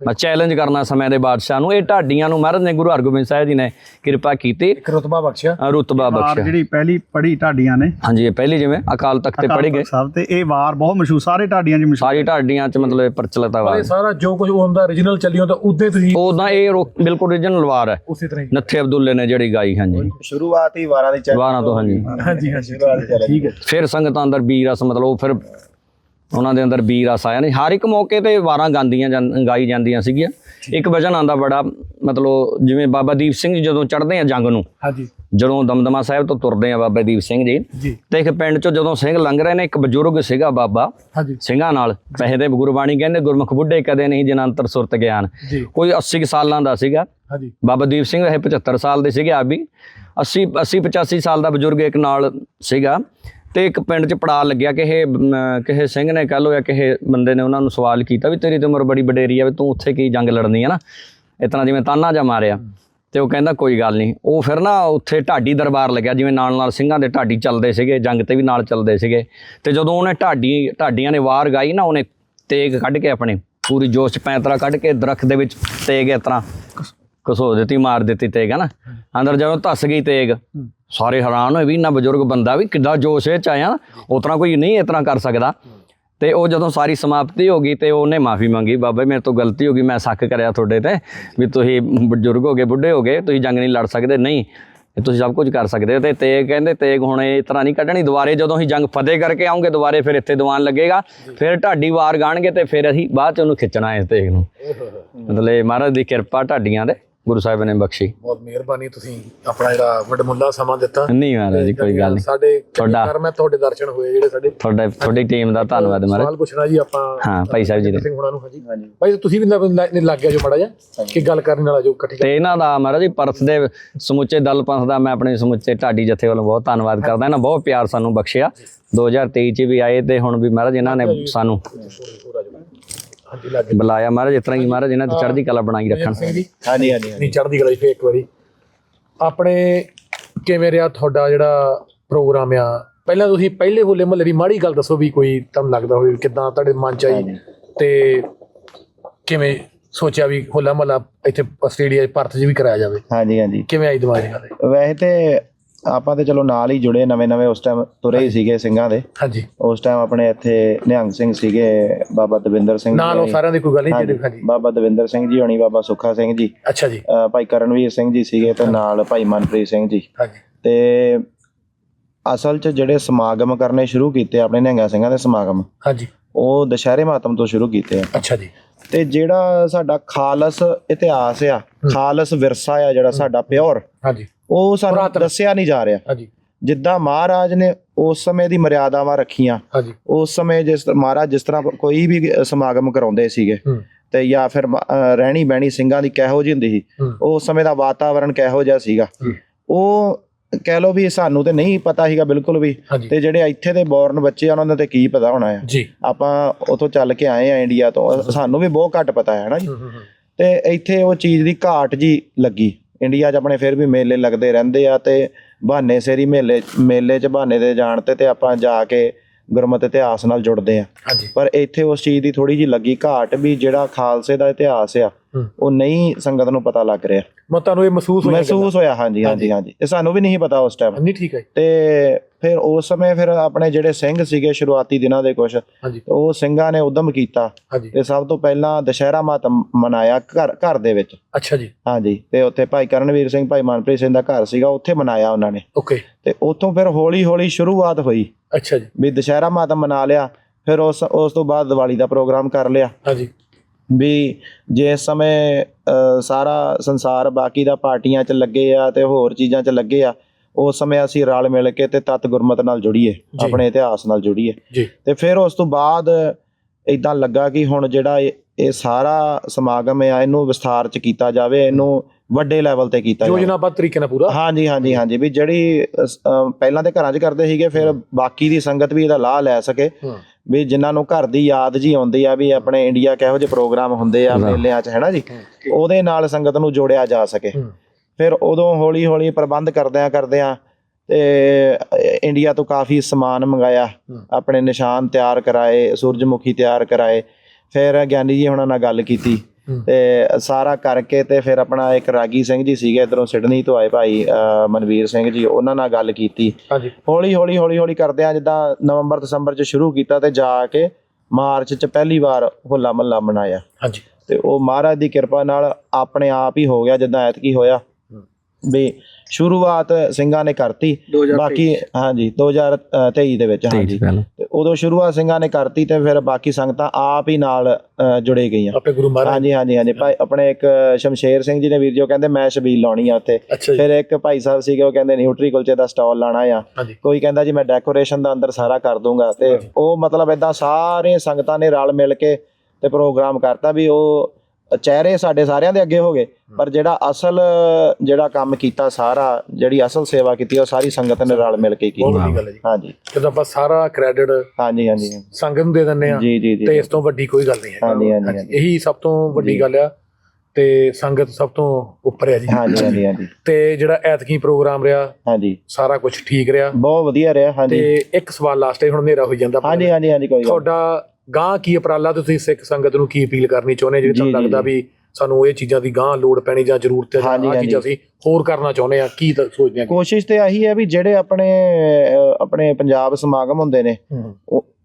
ਮੈਂ ਚੈਲੰਜ ਕਰਨਾ ਸਮੇਂ ਦੇ ਬਾਦਸ਼ਾਹ ਨੂੰ। ਇਹ ਢਾਡੀਆਂ ਨੂੰ ਮਹਾਰਾਜ ਨੇ ਗੁਰੂ ਹਰਗੋਬਿੰਦ ਸਾਹਿਬ ਜੀ ਨੇ ਕਿਰਪਾ ਕੀਤੀ। ਇੱਕ ਰਤਬਾ ਬਖਸ਼ਿਆ। ਰੁਤਬਾ ਬਖਸ਼ਿਆ। ਜਿਹੜੀ ਪਹਿਲੀ ਪੜੀ ਢਾਡੀਆਂ ਨੇ। ਹਾਂਜੀ ਇਹ ਪਹਿਲੀ ਜਿਵੇਂ ਅਕਾਲ ਤਖਤ ਤੇ ਪੜ੍ਹੀ ਗਏ। ਸਾਹਿਬ ਤੇ ਇਹ ਵਾਰ ਬਹੁਤ ਮਸ਼ਹੂਰ ਸਾਰੇ ਢਾਡੀਆਂ 'ਚ ਮਸ਼ਹੂਰ ਸਾਰੀ ਢਾਡੀਆਂ ਚ ਮਤਲਬ ਇਹ ਪ੍ਰਚਲਿਤ ਆ ਇਹ ਵਾਰ ਸਾਰਾ ਜੋ ਕੁਝ ਹੁੰਦਾ origignal ਚੱਲੀ ਹੁੰਦਾ ਉਦੋਂ ਤੁਸੀਂ ਉਦਾਂ ਇਹ ਬਿਲਕੁਲ ਓਰੀਜਨਲ ਵਾਰ ਹੈ। ਉਸੇ ਤਰ੍ਹਾਂ ਹੀ। ਨੱਥੇ ਅਬਦੁੱਲੇ ਨੇ ਜਿਹੜੀ ਗਾਈ ਹਾਂਜੀ। ਸ਼ੁਰੂਆਤ ਹੀ ਵਾਰਾਂ ਦੀ ਚੱਲ ਵਾਰਾਂ ਤੋਂ ਹਾਂਜੀ। ਹਾਂਜੀ ਹਾਂਜੀ। ਠੀਕ ਹੈ। ਫਿਰ ਸੰਗਤਾਂ ਅੰਦਰ ਵੀਰ ਰਸ ਮਤਲਬ ਉਹ ਫਿਰ ਉਹਨਾਂ ਦੇ ਅੰਦਰ ਵੀਰ ਰਸ ਆਇਆ। ਨਹੀਂ ਹਰ ਇੱਕ ਮੌਕੇ ਤੇ ਵਾਰਾਂ ਗਾਉਂਦੀਆਂ ਜਾਂ- ਗਾਈ ਜਾਂਦੀਆਂ ਸੀਗੀਆਂ। ਇੱਕ ਵਜਨ ਆਂਦਾ ਬੜਾ ਮਤਲਬ ਜਿਵੇਂ ਬਾਬਾ ਦੀਪ ਸਿੰਘ ਜੀ ਜਦੋਂ ਚੜ੍ਹਦੇ ਆ ਜੰਗ ਨੂੰ ਹਾਂਜੀ। ਜਦੋਂ ਦਮਦਮਾ ਸਾਹਿਬ ਤੋਂ ਤੁਰਦੇ ਆ ਬਾਬਾ ਦੀਪ ਸਿੰਘ ਜੀ ਤੇ ਇੱਕ ਪਿੰਡ ਚੋਂ ਜਦੋਂ ਸਿੰਘ ਲੰਘ ਰਹੇ ਨੇ ਇੱਕ ਬਜ਼ੁਰਗ ਸੀਗਾ ਬਾਬਾ ਹਾਂਜੀ। ਸਿੰਘਾਂ ਨਾਲ। ਪੈਸੇ ਦੇ ਗੁਰਬਾਣੀ ਕਹਿੰਦੇ ਗੁਰਮੁਖ ਬੁੱਢੇ ਕਦੇ ਨਹੀਂ ਜਿਨ੍ਹਾਂ ਅੰਤਰ ਸੁਰਤ ਗਿਆਨ। ਕੋਈ 80 ਕੁ ਸਾਲਾਂ ਦਾ ਸੀਗਾ। ਹਾਂਜੀ। ਬਾਬਾ ਦੀਪ ਸਿੰਘ ਇਹ 75 ਸਾਲ ਦੇ ਸੀਗੇ ਆਪ ਵੀ। 80 80 85 ਸਾਲ ਦਾ ਬਜ਼ੁਰਗ ਇੱਕ ਨਾਲ ਸੀਗਾ। ਤੇ ਇੱਕ ਪਿੰਡ 'ਚ ਪੜਾ ਲੱਗਿਆ ਕਿ ਇਹ ਕਿਸੇ ਸਿੰਘ ਨੇ ਕਹ ਲੋ ਜਾਂ ਕਿਸੇ ਬੰਦੇ ਨੇ ਉਹਨਾਂ ਨੂੰ ਸਵਾਲ ਕੀਤਾ ਵੀ ਤੇਰੀ ਤੇ ਉਮਰ ਬੜੀ ਵਡੇਰੀ ਆ, ਵੀ ਤੂੰ ਉੱਥੇ ਕੀ ਜੰਗ ਲੜਨੀ ਹੈ ਨਾ? ਇਤਨਾ ਜਿਵੇਂ ਤਾਨਾ ਜਾ ਮਾਰਿਆ ਤੇ ਉਹ ਕਹਿੰਦਾ ਕੋਈ ਗੱਲ ਨਹੀਂ। ਉਹ ਫਿਰ ਨਾ ਉੱਥੇ ਢਾਡੀ ਦਰਬਾਰ ਲੱਗਿਆ, ਜਿਵੇਂ ਨਾਲ ਨਾਲ ਸਿੰਘਾਂ ਦੇ ਢਾਡੀ ਚੱਲਦੇ ਸੀਗੇ, ਜੰਗ ਤੇ ਵੀ ਨਾਲ ਚੱਲਦੇ ਸੀਗੇ। ਤੇ ਜਦੋਂ ਉਹਨੇ ਢਾਡੀ, ਢਾਡੀਆਂ ਨੇ ਵਾਰ ਗਾਈ ਨਾ, ਉਹਨੇ ਤੇਗ ਕੱਢ ਕੇ ਆਪਣੇ, ਪੂਰੀ ਜੋਸ਼ 'ਚ ਪੈਂਤਰਾ ਕੱਢ ਕੇ ਦਰਖਤ ਦੇ ਵਿੱਚ ਤੇਗ ਇਸ ਤਰ੍ਹਾਂ ਘਸੋ ਦਿੱਤੀ ਮਾਰ ਦਿੱਤੀ ਤੇਗ ਹੈ ਨਾ? ਅੰਦਰ ਜਦੋਂ ਧੱਸ ਗਈ ਤੇਗ ਸਾਰੇ ਹੈਰਾਨ ਹੋਏ ਵੀ ਇੰਨਾ ਬਜ਼ੁਰਗ ਬੰਦਾ ਵੀ ਕਿੱਦਾਂ ਜੋਸ਼ ਇਹ ਚ ਆਇਆ ਤਰ੍ਹਾਂ ਕੋਈ ਨਹੀਂ ਤਰ੍ਹਾਂ ਕਰ ਸਕਦਾ। ਤੇ ਉਹ ਜਦੋਂ ਸਾਰੀ ਸਮਾਪਤੀ ਹੋ ਗਈ ਤੇ ਉਹਨੇ ਮਾਫੀ ਮੰਗੀ ਬਾਬਾ ਮੇਰੇ ਤੋਂ ਗਲਤੀ ਹੋ ਗਈ ਮੈਂ ਸ਼ੱਕ ਕਰਿਆ ਤੁਹਾਡੇ ਤੇ ਵੀ ਤੁਸੀਂ ਬਜ਼ੁਰਗ ਹੋ ਗਏ ਬੁੱਢੇ ਹੋ ਗਏ ਤੁਸੀਂ ਜੰਗ ਨਹੀਂ ਲੜ ਸਕਦੇ। ਨਹੀਂ ਇਹ ਤੁਸੀਂ ਸਭ ਕੁਝ ਕਰ ਸਕਦੇ ਹੋ। ਤੇ ਤੇਗ ਕਹਿੰਦੇ ਤੇਗ ਹੁਣ ਇਸ ਤਰ੍ਹਾਂ ਨਹੀਂ ਕੱਢਣੀ ਦੁਬਾਰੇ ਜਦੋਂ ਅਸੀਂ ਜੰਗ ਫਤਿਹ ਕਰਕੇ ਆਉਂਗੇ ਦੁਬਾਰੇ ਫਿਰ ਇੱਥੇ ਦੀਵਾਨ ਲੱਗੇਗਾ। ਫਿਰ ਢਾਡੀ ਵਾਰ ਗਾਣਗੇ ਤੇ ਫਿਰ ਅਸੀਂ ਬਾਅਦ ਚ ਉਹਨੂੰ ਖਿੱਚਣਾ ਇਸ ਤੇਗ ਨੂੰ। ਮਤਲਬ ਇਹ ਮਹਾਰਾਜ ਦੀ ਕਿਰਪਾ ਢਾਡੀਆਂ ਦੇ। ਗੁਰੂ ਸਾਹਿਬ ਨੇ ਬਖਸ਼ੀ। ਬਹੁਤ ਮਿਹਰਬਾਨੀ ਤੁਸੀਂ ਆਪਣਾ ਜਿਹੜਾ ਵਡਮੁੱਲਾ ਸਮਾਂ ਦਿੱਤਾ। ਨਹੀਂ ਮਹਾਰਾਜ ਜੀ ਕੋਈ ਗੱਲ ਨਹੀਂ। ਸਾਡੇ ਤੁਹਾਡਾ- ਕਰ ਮੈਂ ਤੁਹਾਡੇ ਦਰਸ਼ਨ ਹੋਏ ਜਿਹੜੇ ਸਾਡੇ ਤੁਹਾਡਾ ਤੁਹਾਡੀ ਟੀਮ ਦਾ ਧੰਨਵਾਦ ਮਹਾਰਾਜ। ਸਵਾਲ ਪੁੱਛਣਾ ਜੀ ਆਪਾਂ ਹਾਂ ਭਾਈ ਸਾਹਿਬ ਜੀ ਦੇ। ਸਿੰਘ ਹੁਣਾਂ ਨੂੰ ਹਾਂਜੀ। ਭਾਈ ਤੁਸੀਂ ਵੀ ਲੱਗ ਲੱਗ ਗਿਆ ਜੋ ਮੜਾ ਜਾ ਕਿ ਗੱਲ ਕਰਨ ਵਾਲਾ ਜੋ ਇਕੱਠੀ ਤੇ ਇਹਨਾਂ ਦਾ ਮਹਾਰਾਜ ਜੀ ਪਰਥ ਦੇ ਸਮੁੱਚੇ ਦਲ ਪੰਥ ਦਾ ਮੈਂ ਆਪਣੇ ਸਮੁੱਚੇ ਢਾਡੀ ਜਥੇ ਵੱਲੋਂ ਬਹੁਤ ਧੰਨਵਾਦ ਕਰਦਾ। ਇਹਨਾਂ ਬਹੁਤ ਪਿਆਰ ਸਾਨੂੰ ਬਖਸ਼ਿਆ। 2023 ਚ ਵੀ ਆਏ ਤੇ ਹੁਣ ਵੀ ਮਹਾਰਾਜ ਇਹਨਾਂ ਨੇ ਸਾਨੂੰ ਬੁਲਾਇਆ ਮਹਾਰਾਜ ਇਸ ਤਰ੍ਹਾਂ ਹੀ ਮਹਾਰਾਜ ਇਹਨਾਂ ਦੀ ਚੜ੍ਹਦੀ ਕਲਾ ਬਣਾਈ ਰੱਖਣ। ਹਾਂਜੀ ਹਾਂਜੀ। ਨਹੀਂ ਚੜ੍ਹਦੀ ਕਲਾ ਜੀ ਫੇਰ ਇੱਕ ਵਾਰੀ। ਆਪਣੇ ਕਿਵੇਂ ਰਿਹਾ ਤੁਹਾਡਾ ਜਿਹੜਾ ਪ੍ਰੋਗਰਾਮ ਆ? ਪਹਿਲਾਂ ਤੁਸੀਂ ਪਹਿਲੇ ਹੋਲੇ ਮਹੱਲੇ ਦੀ ਮਾੜੀ ਗੱਲ ਦੱਸੋ ਵੀ ਕੋਈ ਤੁਹਾਨੂੰ ਲੱਗਦਾ ਹੋਵੇ ਕਿਦਾਂ ਤੁਹਾਡੇ ਮਨ ਚ ਆਈ ਤੇ ਕਿਵੇਂ ਸੋਚਿਆ ਵੀ ਹੋਲਾ ਮਹੱਲਾ ਇੱਥੇ ਆਸਟ੍ਰੇਲੀਆ ਭਾਰਤ 'ਚ ਵੀ ਕਰਾਇਆ ਜਾਵੇ? ਹਾਂਜੀ ਹਾਂਜੀ। ਕਿਵੇਂ ਆਈ ਦਿਮਾਗ 'ਚ ਗੱਲ ਵੈਸੇ ਤੇ ਆਪਾਂ ਤੇ ਚਲੋ ਨਾਲ ਹੀ ਜੁੜੇ ਨਵੇਂ ਨਵੇਂ ਉਸ ਟਾਈਮ ਤੁਰੇ ਹੀ ਸੀਗੇ ਸਿੰਘਾਂ ਦੇ। ਹਾਂਜੀ। ਉਸ ਟਾਈਮ ਆਪਣੇ ਇੱਥੇ ਨਿਹੰਗ ਸਿੰਘ ਸੀਗੇ ਬਾਬਾ ਦਵਿੰਦਰ ਸਿੰਘ ਨਾਲ ਉਹ। ਸਾਰਿਆਂ ਦੀ ਕੋਈ ਗੱਲ ਨਹੀਂ ਜਿਹੜੇ ਹਾਂਜੀ ਬਾਬਾ ਦਵਿੰਦਰ ਸਿੰਘ ਜੀ ਹੋਣੀ ਬਾਬਾ ਸੁੱਖਾ ਸਿੰਘ ਜੀ। ਅੱਛਾ ਜੀ। ਭਾਈ ਕਰਨਵੀਰ ਸਿੰਘ ਜੀ ਸੀਗੇ ਤੇ ਨਾਲ ਭਾਈ ਮਨਪ੍ਰੀਤ ਸਿੰਘ ਜੀ। ਹਾਂਜੀ। ਤੇ ਅਸਲ 'ਚ ਜਿਹੜੇ ਸਮਾਗਮ ਕਰਨੇ ਸ਼ੁਰੂ ਕੀਤੇ ਆਪਣੇ ਨਿਹੰਗਾਂ ਸਿੰਘਾਂ ਦੇ ਸਮਾਗਮ ਹਾਂਜੀ। ਉਹ ਦੁਸ਼ਹਿਰੇ ਮਾਤਮ ਤੋਂ ਸ਼ੁਰੂ ਕੀਤੇ ਆ। ਅੱਛਾ ਜੀ। ਤੇ ਜਿਹੜਾ ਸਾਡਾ ਖਾਲਸ ਇਤਿਹਾਸ ਆ ਖਾਲਸ ਵਿਰਸਾ ਆ ਜਿਹੜਾ ਸਾਡਾ ਪਿਓਰ ਹਾਂਜੀ। ਉਹ ਸਾਨੂੰ। ਦੱਸਿਆ ਨਹੀਂ ਜਾ ਰਿਹਾ। ਹਾਂਜੀ। ਜਿੱਦਾਂ ਮਹਾਰਾਜ ਨੇ ਉਸ ਸਮੇਂ ਦੀ ਮਰਿਆਦਾਵਾਂ ਰੱਖੀਆਂ ਉਸ ਸਮੇਂ ਜਿਸ ਮਹਾਰਾਜ ਜਿਸ ਤਰ੍ਹਾਂ ਕੋਈ ਵੀ ਸਮਾਗਮ ਕਰਾਉਂਦੇ ਸੀਗੇ ਤੇ ਜਾਂ ਫਿਰ ਰਹਿਣੀ ਬਹਿਣੀ ਸਿੰਘਾਂ ਦੀ ਕਿਹੋ ਜਿਹੀ ਹੁੰਦੀ ਸੀ ਉਸ ਸਮੇਂ ਦਾ ਵਾਤਾਵਰਣ ਕਿਹੋ ਜਿਹਾ ਸੀਗਾ। ਉਹ ਕਹਿ ਲਓ ਵੀ ਸਾਨੂੰ ਤੇ ਨਹੀਂ ਪਤਾ ਸੀਗਾ ਬਿਲਕੁਲ ਵੀ। ਤੇ ਜਿਹੜੇ ਇੱਥੇ ਦੇ ਬੋਰਨ ਬੱਚੇ ਆ ਉਹਨਾਂ ਦਾ ਤੇ ਕੀ ਪਤਾ ਹੋਣਾ ਆ। ਆਪਾਂ ਉਥੋਂ ਚੱਲ ਕੇ ਆਏ ਆ ਇੰਡੀਆ ਤੋਂ। ਸਾਨੂੰ ਵੀ ਬਹੁਤ ਘੱਟ ਪਤਾ ਹੈ ਨਾ ਜੀ। ਤੇ ਇੱਥੇ ਉਹ ਚੀਜ਼ ਦੀ ਘਾਟ ਜੀ ਲੱਗੀ। ਇੰਡੀਆ 'ਚ ਆਪਣੇ ਫਿਰ ਵੀ ਮੇਲੇ ਲੱਗਦੇ ਰਹਿੰਦੇ ਆ ਤੇ ਬਹਾਨੇ ਸੇਰੀ ਮੇਲੇ ਮੇਲੇ 'ਚ ਬਹਾਨੇ ਦੇ ਜਾਣ ਤੇ ਤੇ ਆਪਾਂ ਜਾ ਕੇ ਗੁਰਮਤਿ ਇਤਿਹਾਸ ਨਾਲ ਜੁੜਦੇ ਆ। ਪਰ ਇੱਥੇ ਉਸ ਚੀਜ਼ ਦੀ ਥੋੜੀ ਜੀ ਲੱਗੀ ਘਾਟ ਵੀ ਜਿਹੜਾ ਖਾਲਸੇ ਦਾ ਇਤਿਹਾਸ ਆ। ਉਹ ਨਹੀਂ ਸੰਗਤ ਨੂੰ ਪਤਾ ਲੱਗ ਰਿਹਾ। ਮੈਂ ਤੁਹਾਨੂੰ ਇਹ ਮਹਿਸੂਸ ਹੋਇਆ ਮਹਿਸੂਸ ਹੋਇਆ ਹਾਂਜੀ ਹਾਂਜੀ। ਹਾਂਜੀ ਇਹ ਸਾਨੂੰ ਵੀ ਨਹੀਂ ਪਤਾ ਉਸ ਟਾਈਮ ਨਹੀਂ ਠੀਕ ਹੈ ਤੇ ਫਿਰ ਉਸ ਸਮੇਂ ਫਿਰ ਆਪਣੇ ਜਿਹੜੇ ਸਿੰਘ ਸੀਗੇ ਸ਼ੁਰੂਆਤੀ ਦਿਨਾਂ ਦੇ ਕੁਝ ਉਹ ਸਿੰਘਾਂ ਨੇ ਉਦਮ ਕੀਤਾ। ਤੇ ਸਭ ਤੋਂ ਪਹਿਲਾਂ ਦੁਸ਼ਹਿਰਾ ਮਾਤਮ ਮਨਾਇਆ ਘਰ ਘਰ ਦੇ ਵਿੱਚ। ਅੱਛਾ ਜੀ। ਹਾਂਜੀ ਤੇ ਉੱਥੇ ਭਾਈ ਕਰਨਵੀਰ ਸਿੰਘ ਭਾਈ ਮਨਪ੍ਰੀਤ ਸਿੰਘ ਦਾ ਘਰ ਸੀਗਾ ਉੱਥੇ ਮਨਾਇਆ ਉਹਨਾਂ ਨੇ। ਓਕੇ। ਤੇ ਉੱਥੋਂ ਫਿਰ ਹੌਲੀ ਹੌਲੀ ਸ਼ੁਰੂਆਤ ਹੋਈ। ਅੱਛਾ ਜੀ। ਵੀ ਦੁਸ਼ਹਿਰਾ ਮਾਤਮ ਮਨਾ ਲਿਆ ਫਿਰ ਉਸ ਉਸ ਤੋਂ ਬਾਅਦ ਦੀਵਾਲੀ ਦਾ ਪ੍ਰੋਗਰਾਮ ਕਰ ਲਿਆ। ਹਾਂਜੀ। ਵੀ ਜਿਸ ਸਮੇਂ ਅ, ਸਾਰਾ ਸੰਸਾਰ ਬਾਕੀ ਦਾ ਪਾਰਟੀਆਂ 'ਚ ਲੱਗੇ ਆ ਤੇ ਹੋਰ ਚੀਜ਼ਾਂ 'ਚ ਲੱਗੇ ਆ ਉਸ ਸਮੇਂ ਅਸੀਂ ਰਲ ਮਿਲ ਕੇ ਤੇ ਤਤ ਗੁਰਮਤ ਨਾਲ ਜੁੜੀਏ ਆਪਣੇ ਇਤਿਹਾਸ ਨਾਲ ਜੁੜੀਏ। ਜੀ। ਤੇ ਫਿਰ ਉਸ ਤੋਂ ਬਾਅਦ ਇਦਾਂ ਲੱਗਾ ਕਿ ਹੁਣ ਜਿਹੜਾ ਇਹ ਸਾਰਾ ਸਮਾਗਮ ਆ ਇਹਨੂੰ ਵਿਸਥਾਰ 'ਚ ਕੀਤਾ ਜਾਵੇ ਇਹਨੂੰ ਵੱਡੇ ਲੈਵਲ ਤੇ ਕੀਤਾ ਜਾਵੇ। ਯੋਜਨਾਬੱਧ ਤਰੀਕੇ ਨਾਲ ਪੂਰਾ? ਹਾਂਜੀ ਹਾਂਜੀ ਹਾਂਜੀ ਵੀ ਜਿਹੜੀ ਪਹਿਲਾਂ ਤੇ ਘਰਾਂ 'ਚ ਕਰਦੇ ਸੀਗੇ ਫਿਰ ਬਾਕੀ ਦੀ ਸੰਗਤ ਵੀ ਇਹਦਾ ਲਾਹ ਲੈ ਸਕੇ। ਹਾਂ। ਵੀ ਜਿਨ੍ਹਾਂ ਨੂੰ ਘਰ ਦੀ ਯਾਦ ਜੀ ਆਉਂਦੀ ਆ ਵੀ ਆਪਣੇ ਇੰਡੀਆ ਕਿਹੋ ਜਿਹੇ ਪ੍ਰੋਗਰਾਮ ਹੁੰਦੇ ਆ ਮੇਲਿਆਂ 'ਚ ਹੈਨਾ ਜੀ? ਉਹਦੇ ਨਾਲ ਸੰਗਤ ਨੂੰ ਜੋੜਿਆ ਜਾ ਸਕੇ। ਫਿਰ ਉਦੋਂ ਹੌਲੀ ਹੌਲੀ ਪ੍ਰਬੰਧ ਕਰਦਿਆਂ ਕਰਦਿਆਂ ਤੇ ਇੰਡੀਆ ਤੋਂ ਕਾਫੀ ਸਮਾਨ ਮੰਗਾਇਆ। ਆਪਣੇ ਨਿਸ਼ਾਨ ਤਿਆਰ ਕਰਾਏ ਸੂਰਜਮੁਖੀ ਤਿਆਰ ਕਰਾਏ। ਫਿਰ ਗਿਆਨੀ ਜੀ ਹੁਣਾਂ ਨਾਲ ਗੱਲ ਕੀਤੀ। ਤੇ ਸਾਰਾ ਕਰਕੇ ਤੇ ਫਿਰ ਆਪਣਾ ਇੱਕ ਰਾਗੀ ਸਿੰਘ ਜੀ ਸੀਗੇ ਇਧਰੋਂ ਸਿਡਨੀ ਤੋਂ ਆਏ ਭਾਈ ਮਨਵੀਰ ਸਿੰਘ ਜੀ ਉਹਨਾਂ ਨਾਲ ਗੱਲ ਕੀਤੀ। ਹੌਲੀ ਹੌਲੀ ਹੌਲੀ ਹੌਲੀ ਕਰਦੇ ਆ ਜਿੱਦਾਂ ਨਵੰਬਰ ਦਸੰਬਰ ਚ ਸ਼ੁਰੂ ਕੀਤਾ ਤੇ ਜਾ ਕੇ ਮਾਰਚ ਚ ਪਹਿਲੀ ਵਾਰ ਹੋਲਾ ਮਹੱਲਾ ਮਨਾਇਆ। ਹਾਂਜੀ। ਤੇ ਉਹ ਮਹਾਰਾਜ ਦੀ ਕਿਰਪਾ ਨਾਲ ਆਪਣੇ ਆਪ ਹੀ ਹੋ ਗਿਆ ਜਿੱਦਾਂ ਐਤਕੀ ਹੋਇਆ। ਵੀ ਸ਼ੁਰੂਆਤ ਸਿੰਘਾਂ ਨੇ ਕਰਤੀ। ਬਾਕੀ ਹਾਂਜੀ 2023 ਦੇ ਵਿੱਚ ਹਾਂਜੀ। ਤੇ ਉਦੋਂ ਸ਼ੁਰੂਆਤ ਸਿੰਘਾਂ ਨੇ ਕਰਤੀ ਤੇ ਫਿਰ ਬਾਕੀ ਸੰਗਤਾਂ ਆਪ ਹੀ ਨਾਲ ਜੁੜੇ ਗਈਆਂ। ਆਪਣੇ ਗੁਰੂ ਮਹਾਰਾਜ। ਹਾਂਜੀ ਹਾਂਜੀ ਹਾਂਜੀ। ਭਾਈ ਆਪਣੇ ਇੱਕ ਸ਼ਮਸ਼ੇਰ ਸਿੰਘ ਜੀ ਨੇ ਵੀਰ ਜੀ ਉਹ ਕਹਿੰਦੇ ਮੈਂ ਛਬੀਲ ਲਾਉਣੀ ਆ ਉੱਥੇ। ਫਿਰ ਇੱਕ ਭਾਈ ਸਾਹਿਬ ਸੀਗੇ ਉਹ ਕਹਿੰਦੇ ਨਿਊਟਰੀ ਕੁਲਚੇ ਦਾ ਸਟਾਲ ਲਾਣਾ ਆ। ਕੋਈ ਕਹਿੰਦਾ ਜੀ ਮੈਂ ਡੈਕੋਰੇਸ਼ਨ ਦਾ ਅੰਦਰ ਸਾਰਾ ਕਰ ਦੂੰਗਾ। ਤੇ ਉਹ ਮਤਲਬ ਇਦਾਂ ਸਾਰੇ ਸੰਗਤਾਂ ਨੇ ਰਲ ਮਿਲ ਕੇ ਤੇ ਪ੍ਰੋਗਰਾਮ ਕਰਤਾ ਵੀ ਉਹ ਚਿਹਰੇ ਸਾਡੇ ਸਾਰਿਆਂ ਦੇ ਅੱਗੇ ਹੋ ਗਏ ਪਰ ਜਿਹੜਾ ਅਸਲ ਜਿਹੜਾ ਕੰਮ ਕੀਤਾ ਸਾਰਾ ਜਿਹੜੀ ਅਸਲ ਸੇਵਾ ਕੀਤੀ ਉਹ ਸਾਰੀ ਸੰਗਤ ਨੇ ਰਲ ਮਿਲ ਕੇ ਬਹੁਤ ਕੀਤੀ। ਵੱਡੀ ਗੱਲ ਹੈ ਜੀ। ਹਾਂਜੀ। ਜਦੋਂ ਆਪਾਂ ਸਾਰਾ ਕ੍ਰੈਡਿਟ ਹਾਂਜੀ ਹਾਂਜੀ। ਸੰਗਤ ਨੂੰ ਦੇ ਦਿੰਦੇ ਆ ਜੀ ਜੀ ਜੀ ਤੇ ਇਸ ਤੋਂ ਵੱਡੀ ਕੋਈ ਗੱਲ ਨਹੀਂ ਹੈ। ਹਾਂਜੀ ਹਾਂਜੀ ਹਾਂਜੀ। ਇਹੀ ਸਭ ਤੋਂ ਵੱਡੀ ਗੱਲ ਆ ਤੇ ਸੰਗਤ ਸਭ ਤੋਂ ਉੱਪਰ ਹੈ ਜੀ। ਹਾਂਜੀ ਹਾਂਜੀ ਹਾਂਜੀ। ਤੇ ਜਿਹੜਾ ਐਤਕੀ ਪ੍ਰੋਗਰਾਮ ਰਿਹਾ ਹਾਂਜੀ। ਸਾਰਾ ਕੁਝ ਠੀਕ ਰਿਹਾ। ਬਹੁਤ ਵਧੀਆ ਰਿਹਾ ਹਾਂਜੀ। ਤੇ ਇੱਕ ਸਵਾਲ ਲਾਸਟ ਹੈ ਹੁਣ ਹਨੇਰਾ ਹੋ ਜਾਂਦਾ। ਹਾਂਜੀ ਹਾਂਜੀ ਹਾਂਜੀ ਕੋਈ ਗੱਲ ਤੁਹਾਡਾ ਗਾਂ ਕੀ ਉਪਰਾਲਾ ਤੁਸੀਂ ਸਿੱਖ ਸੰਗਤ ਨੂੰ ਕੀ ਅਪੀਲ ਕਰਨੀ ਚਾਹੁੰਦੇ ਜੀ, ਤੁਹਾਨੂੰ ਲੱਗਦਾ। ਵੀ ਸਾਨੂੰ ਇਹ ਚੀਜ਼ਾਂ ਦੀ ਗਾਂ ਲੋੜ ਪੈਣੀ ਜਾਂ ਜ਼ਰੂਰਤ ਹੈ ਜਾਂ ਚੀਜ਼ਾਂ। ਅਸੀਂ ਹੋਰ ਕਰਨਾ ਚਾਹੁੰਦੇ ਆ ਕੀ ਸੋਚਦੇ ਆ ਕੋਸ਼ਿਸ਼ ਤੇ ਆਹੀ ਹੈ ਵੀ ਜਿਹੜੇ ਆਪਣੇ ਆਪਣੇ ਪੰਜਾਬ ਸਮਾਗਮ ਹੁੰਦੇ ਨੇ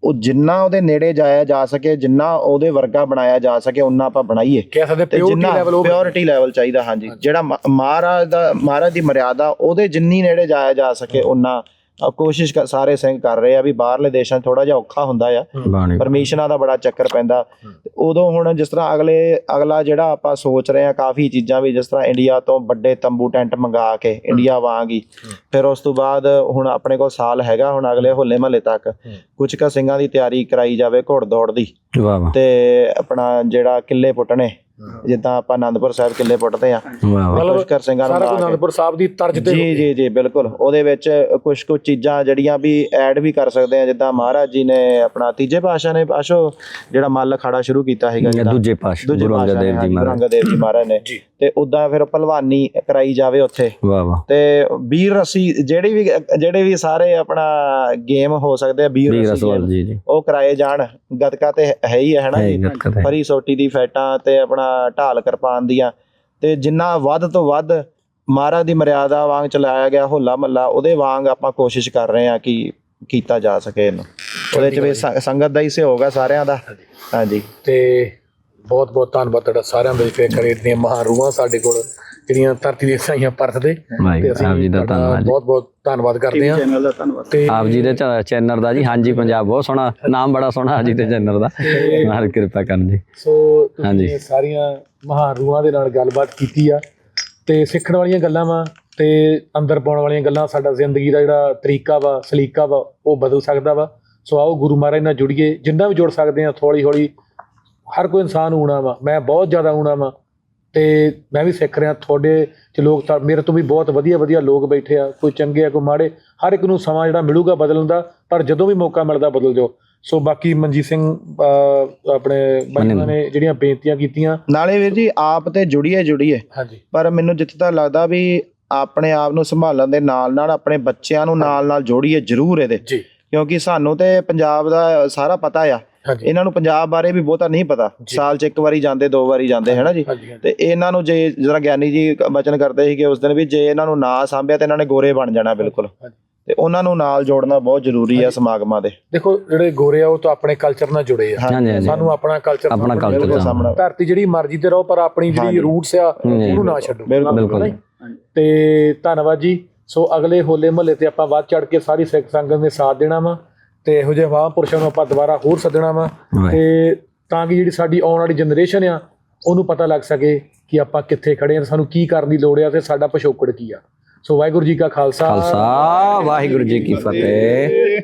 ਉਹ ਜਿੰਨਾ ਉਹਦੇ ਨੇੜੇ ਜਾਇਆ ਜਾ ਸਕੇ ਜਿੰਨਾ ਉਹਦੇ ਵਰਗਾ ਬਣਾਇਆ ਜਾ ਸਕੇ ਉਨਾ ਆਪਾਂ ਬਣਾਈਏ। ਕਹਿ ਸਕਦੇ ਪਿਓਰਿਟੀ ਲੈਵਲ ਉਹ ਪਿਓਰਿਟੀ ਲੈਵਲ ਚਾਹੀਦਾ ਹਾਂਜੀ। ਜਿਹੜਾ ਮਹਾਰਾਜ ਦਾ ਮਹਾਰਾਜ ਦੀ ਮਰਿਆਦਾ ਉਹਦੇ ਜਿੰਨੀ ਨੇੜੇ ਜਾਇਆ ਜਾ ਸਕੇ ਅ, ਕੋਸ਼ਿਸ਼ ਕਰ- ਸਾਰੇ ਸਿੰਘ ਕਰ ਰਹੇ ਆ ਵੀ ਬਾਹਰਲੇ ਦੇਸ਼ਾਂ 'ਚ ਥੋੜਾ ਜਿਹਾ ਔਖਾ ਹੁੰਦਾ ਆ। ਪਰਮਿਸ਼ਨਾਂ ਦਾ ਬੜਾ ਚੱਕਰ ਪੈਂਦਾ। ਤੇ ਉਦੋਂ ਹੁਣ ਜਿਸ ਤਰ੍ਹਾਂ ਅਗਲੇ ਅਗਲਾ ਜਿਹੜਾ ਆਪਾਂ ਸੋਚ ਰਹੇ ਆ ਕਾਫੀ ਚੀਜ਼ਾਂ ਵੀ ਜਿਸ ਤਰ੍ਹਾਂ ਇੰਡੀਆ ਤੋਂ ਵੱਡੇ ਤੰਬੂ ਟੈਂਟ ਮੰਗਾ ਕੇ ਇੰਡੀਆ ਵਾਂਗ ਹੀ। ਫਿਰ ਉਸ ਤੋਂ ਬਾਅਦ ਹੁਣ ਆਪਣੇ ਕੋਲ ਸਾਲ ਹੈਗਾ ਹੁਣ ਅਗਲੇ ਹੋਲੇ ਮਹੱਲੇ ਤੱਕ। ਕੁਝ ਕੁ ਸਿੰਘਾਂ ਦੀ ਤਿਆਰੀ ਕਰਾਈ ਜਾਵੇ ਘੋੜ ਦੌੜ ਦੀ। ਵਾਹ ਵਾਹ। ਤੇ ਆਪਣਾ ਜਿਹੜਾ ਕਿੱਲੇ ਪੁੱਟਣੇ ਜਿੱਦਾਂ ਆਪਾਂ ਆਨੰਦਪੁਰ ਸਾਹਿਬ ਕਿੱਲੇ ਪੁੱਟਦੇ ਆ ਵਾਹ ਵਾਹ। ਮਤਲਬ ਪੁਸ਼ਕਰ ਸਿੰਘਾਂ ਨੂੰ ਸਾਰਾ ਕੁਝ ਸਾਹਿਬ ਦੀ ਤਰਜ਼ ਤੇ ਜੀ ਜੀ ਜੀ ਬਿਲਕੁਲ। ਉਹਦੇ ਵਿੱਚ ਕੁਝ ਕੁ ਚੀਜ਼ਾਂ ਜਿਹੜੀਆਂ ਵੀ ਐਡ ਵੀ ਕਰ ਸਕਦੇ ਆ ਜਿੱਦਾਂ ਮਹਾਰਾਜ ਜੀ ਨੇ ਆਪਣਾ ਤੀਜੇ ਪਾਸ਼ਾ ਨੇ ਪਾਸ਼ੋ ਜਿਹੜਾ ਮੱਲ ਅਖਾੜਾ ਸ਼ੁਰੂ ਕੀਤਾ ਹੈਗਾ ਦੂਜੇ ਪਾਸ਼ ਦੂਜੇ ਗੁਰੂ ਅੰਗਦ ਦੇਵ ਜੀ ਮਹਾਰਾਜ। ਅੰਗਦ ਦੇਵ ਜੀ ਮਹਾਰਾਜ ਨੇ। ਜੀ। ਤੇ ਉਦਾਂ ਫਿਰ ਭਲਵਾਨੀ ਕਰਾਈ ਜਾਵੇ ਉੱਥੇ। ਵਾਹ ਵਾਹ। ਤੇ ਵੀਰ ਰਸੀ ਜਿਹੜੀ ਵੀ ਜਿਹੜੇ ਵੀ ਸਾਰੇ ਆਪਣਾ ਗੇਮ ਹੋ ਸਕਦੇ ਆ ਵੀਰ ਰਸੀ ਉਹ ਕਰਾਏ ਜਾਣ। ਗਤਕਾ ਤੇ ਹੈ ਹੀ ਹੈ ਜੀ? ਤੇ। ਫਰੀ ਸੋਟੀ ਦੀ ਫੈਟਾਂ ਤੇ ਆਪਣਾ ਢਾਲ ਕਿਰਪਾਨ ਦੀਆਂ। ਤੇ ਜਿੰਨਾ ਵੱਧ ਤੋਂ ਵੱਧ ਮਹਾਰਾਜ ਦੀ ਮਰਿਆਦਾ ਵਾਂਗ ਚਲਾਇਆ ਗਿਆ ਹੋਲਾ ਮਹੱਲਾ ਉਹਦੇ ਵਾਂਗ ਆਪਾਂ ਕੋਸ਼ਿਸ਼ ਕਰ ਰਹੇ ਹਾਂ ਕਿ ਕੀਤਾ ਜਾ ਸਕੇ ਇਹਨੂੰ। ਉਹਦੇ ਚ ਵੀ ਸੰਗਤ ਦਾ ਹੀ ਸਹਿਯੋਗ ਆ ਸਾਰਿਆਂ ਦਾ। ਹਾਂਜੀ। ਤੇ ਬਹੁਤ ਬਹੁਤ ਧੰਨਵਾਦ ਤੁਹਾਡਾ ਸਾਰਿਆਂ ਦਾ ਫੇਰ ਕਰੇ ਦੀਆਂ ਮਹਾਰੂਹਾਂ ਸਾਡੇ ਕੋਲ ਜਿਹੜੀਆਂ ਧਰਤੀ ਦੇ ਸਾਈਆਂ ਪਰਤਦੇ। ਆਪ ਜੀ ਦਾ ਧੰਨਵਾਦ ਬਹੁਤ ਬਹੁਤ ਧੰਨਵਾਦ ਕਰਦੇ ਹਾਂ। ਚੈਨਲ ਦਾ ਧੰਨਵਾਦ। ਤੇ ਆਪ ਜੀ ਦੇ ਚੈਨਲ ਦਾ ਜੀ ਹਾਂਜੀ ਪੰਜਾਬ ਬਹੁਤ ਸੋਹਣਾ ਨਾਮ ਬੜਾ ਸੋਹਣਾ ਆਪ ਜੀ ਦੇ ਚੈਨਲ ਦਾ। ਮਾਰ ਕਿਰਪਾ ਕਰਨ ਜੀ। ਸੋ। ਤੁਸੀਂ ਸਾਰੀਆਂ ਮਹਾਨ ਰੂਹਾਂ ਦੇ ਨਾਲ ਗੱਲਬਾਤ ਕੀਤੀ ਆ। ਤੇ ਸਿੱਖਣ ਵਾਲੀਆਂ ਗੱਲਾਂ ਵਾ ਤੇ ਅੰਦਰ ਪਾਉਣ ਵਾਲੀਆਂ ਗੱਲਾਂ ਸਾਡਾ ਜ਼ਿੰਦਗੀ ਦਾ ਜਿਹੜਾ ਤਰੀਕਾ ਵਾ ਸਲੀਕਾ ਵਾ ਉਹ ਬਦਲ ਸਕਦਾ ਵਾ। ਸੋ ਆਓ ਗੁਰੂ ਮਹਾਰਾਜ ਨਾਲ ਜੁੜੀਏ ਜਿੰਨਾ ਵੀ ਜੁੜ ਸਕਦੇ ਆ ਹੌਲੀ ਹੌਲੀ ਹਰ ਕੋਈ ਇਨਸਾਨ ਹੋਣਾ ਵਾ ਮੈਂ ਬਹੁਤ ਜ਼ਿਆਦਾ ਹੋਣਾ ਵਾ ਤੇ ਮੈਂ ਵੀ ਸਿੱਖ ਰਿਹਾ ਤੁਹਾਡੇ ਚ ਲੋਕ ਤਾਂ ਮੇਰੇ ਤੋਂ ਵੀ ਬਹੁਤ ਵਧੀਆ ਵਧੀਆ ਲੋਕ ਬੈਠੇ ਆ ਕੋਈ ਚੰਗੇ ਆ ਕੋਈ ਮਾੜੇ ਹਰ ਇੱਕ ਨੂੰ ਸਮਾਂ ਜਿਹੜਾ ਮਿਲੂਗਾ ਬਦਲਣ ਦਾ ਪਰ ਜਦੋਂ ਵੀ ਮੌਕਾ ਮਿਲਦਾ ਬਦਲ ਜਾਓ। ਸੋ ਬਾਕੀ ਮਨਜੀਤ ਸਿੰਘ ਆਪਣੇ ਬਾਈਆਂ ਨੇ ਜਿਹੜੀਆਂ ਬੇਨਤੀਆਂ ਕੀਤੀਆਂ। ਨਾਲੇ ਵੀਰ ਜੀ ਆਪ ਤੇ ਜੁੜੀਏ ਜੁੜੀਏ। ਹਾਂਜੀ। ਪਰ ਮੈਨੂੰ ਜਿੱਥੇ ਤੱਕ ਲੱਗਦਾ ਵੀ ਆਪਣੇ ਆਪ ਨੂੰ ਸੰਭਾਲਣ ਦੇ ਨਾਲ ਨਾਲ ਆਪਣੇ ਬੱਚਿਆਂ ਨੂੰ ਨਾਲ ਨਾਲ ਜੋੜੀਏ ਜ਼ਰੂਰ ਇਹਦੇ। ਕਿਉਂਕਿ ਸਾਨੂੰ ਤੇ ਪੰਜਾਬ ਦਾ ਸਾਰਾ ਪਤਾ ਆ। ਇਹਨਾਂ ਨੂੰ ਪੰਜਾਬ ਬਾਰੇ ਵੀ ਬਹੁਤਾ ਨਹੀਂ ਪਤਾ। ਸਾਲ 'ਚ ਇੱਕ ਵਾਰੀ ਜਾਂਦੇ ਦੋ ਵਾਰੀ ਜਾਂਦੇ ਹੈ ਨਾ ਜੀ? ਤੇ ਇਹਨਾਂ ਨੂੰ ਜੇ ਜਿਹੜਾ ਗਿਆਨੀ ਜੀ ਬਚਨ ਕਰਦੇ ਸੀਗੇ ਉਸ ਦਿਨ ਵੀ ਜੇ ਇਹਨਾਂ ਨੂੰ ਨਾ ਸਾਂਭਿਆ ਤੇ ਇਹਨਾਂ ਨੇ ਗੋਰੇ ਬਣ ਜਾਣਾ ਬਿਲਕੁਲ। ਤੇ ਉਹਨਾਂ ਨੂੰ ਨਾਲ ਜੋੜਨਾ ਬਹੁਤ ਜ਼ਰੂਰੀ ਆ ਸਮਾਗਮਾਂ ਦੇ। ਦੇਖੋ ਜਿਹੜੇ ਗੋਰੇ ਆ ਉਹ ਤਾਂ ਆਪਣੇ ਕਲਚਰ ਨਾਲ ਜੁੜੇ ਆ। ਸਾਨੂੰ ਆਪਣਾ ਕਲਚਰ ਆਪਣਾ ਸਾਹਮਣਾ ਧਰਤੀ ਜਿਹੜੀ ਮਰਜ਼ੀ ਤੇ ਰਹੋ ਪਰ ਆਪਣੀ ਜਿਹੜੀ। ਰੂਟਸ ਆ ਉਹਨੂੰ ਨਾ ਛੱਡੋ। ਬਿਲਕੁਲ ਬਿਲਕੁਲ ਤੇ ਧੰਨਵਾਦ ਜੀ। ਸੋ ਅਗਲੇ ਹੋਲੇ ਮਹੱਲੇ ਤੇ ਆਪਾਂ ਵੱਧ ਚੜ ਕੇ ਸਾਰੀ ਸਿੱਖ ਸੰਗਤ ਨੇ ਸਾਥ ਦੇਣਾ ਵਾ। ਤੇ ਇਹੋ ਜਿਹੇ ਮਹਾਂਪੁਰਸ਼ਾਂ ਨੂੰ ਆਪਾਂ ਦੁਬਾਰਾ ਹੋਰ ਸੱਦਣਾ ਵਾ। ਤੇ ਤਾਂ ਕਿ ਜਿਹੜੀ ਸਾਡੀ ਆਉਣ ਵਾਲੀ ਜਨਰੇਸ਼ਨ ਆ ਉਹਨੂੰ ਪਤਾ ਲੱਗ ਸਕੇ ਕਿ ਆਪਾਂ ਕਿੱਥੇ ਖੜੇ ਆ ਸਾਨੂੰ ਕੀ ਕਰਨ ਦੀ ਲੋੜ ਆ ਤੇ ਸਾਡਾ ਪਿਛੋਕੜ ਕੀ ਆ। ਸੋ ਵਾਹਿਗੁਰੂ ਜੀ ਕਾ ਖਾਲਸਾ। ਖਾਲਸਾ ਵਾਹਿਗੁਰੂ ਜੀ ਕੀ ਫਤਿਹ।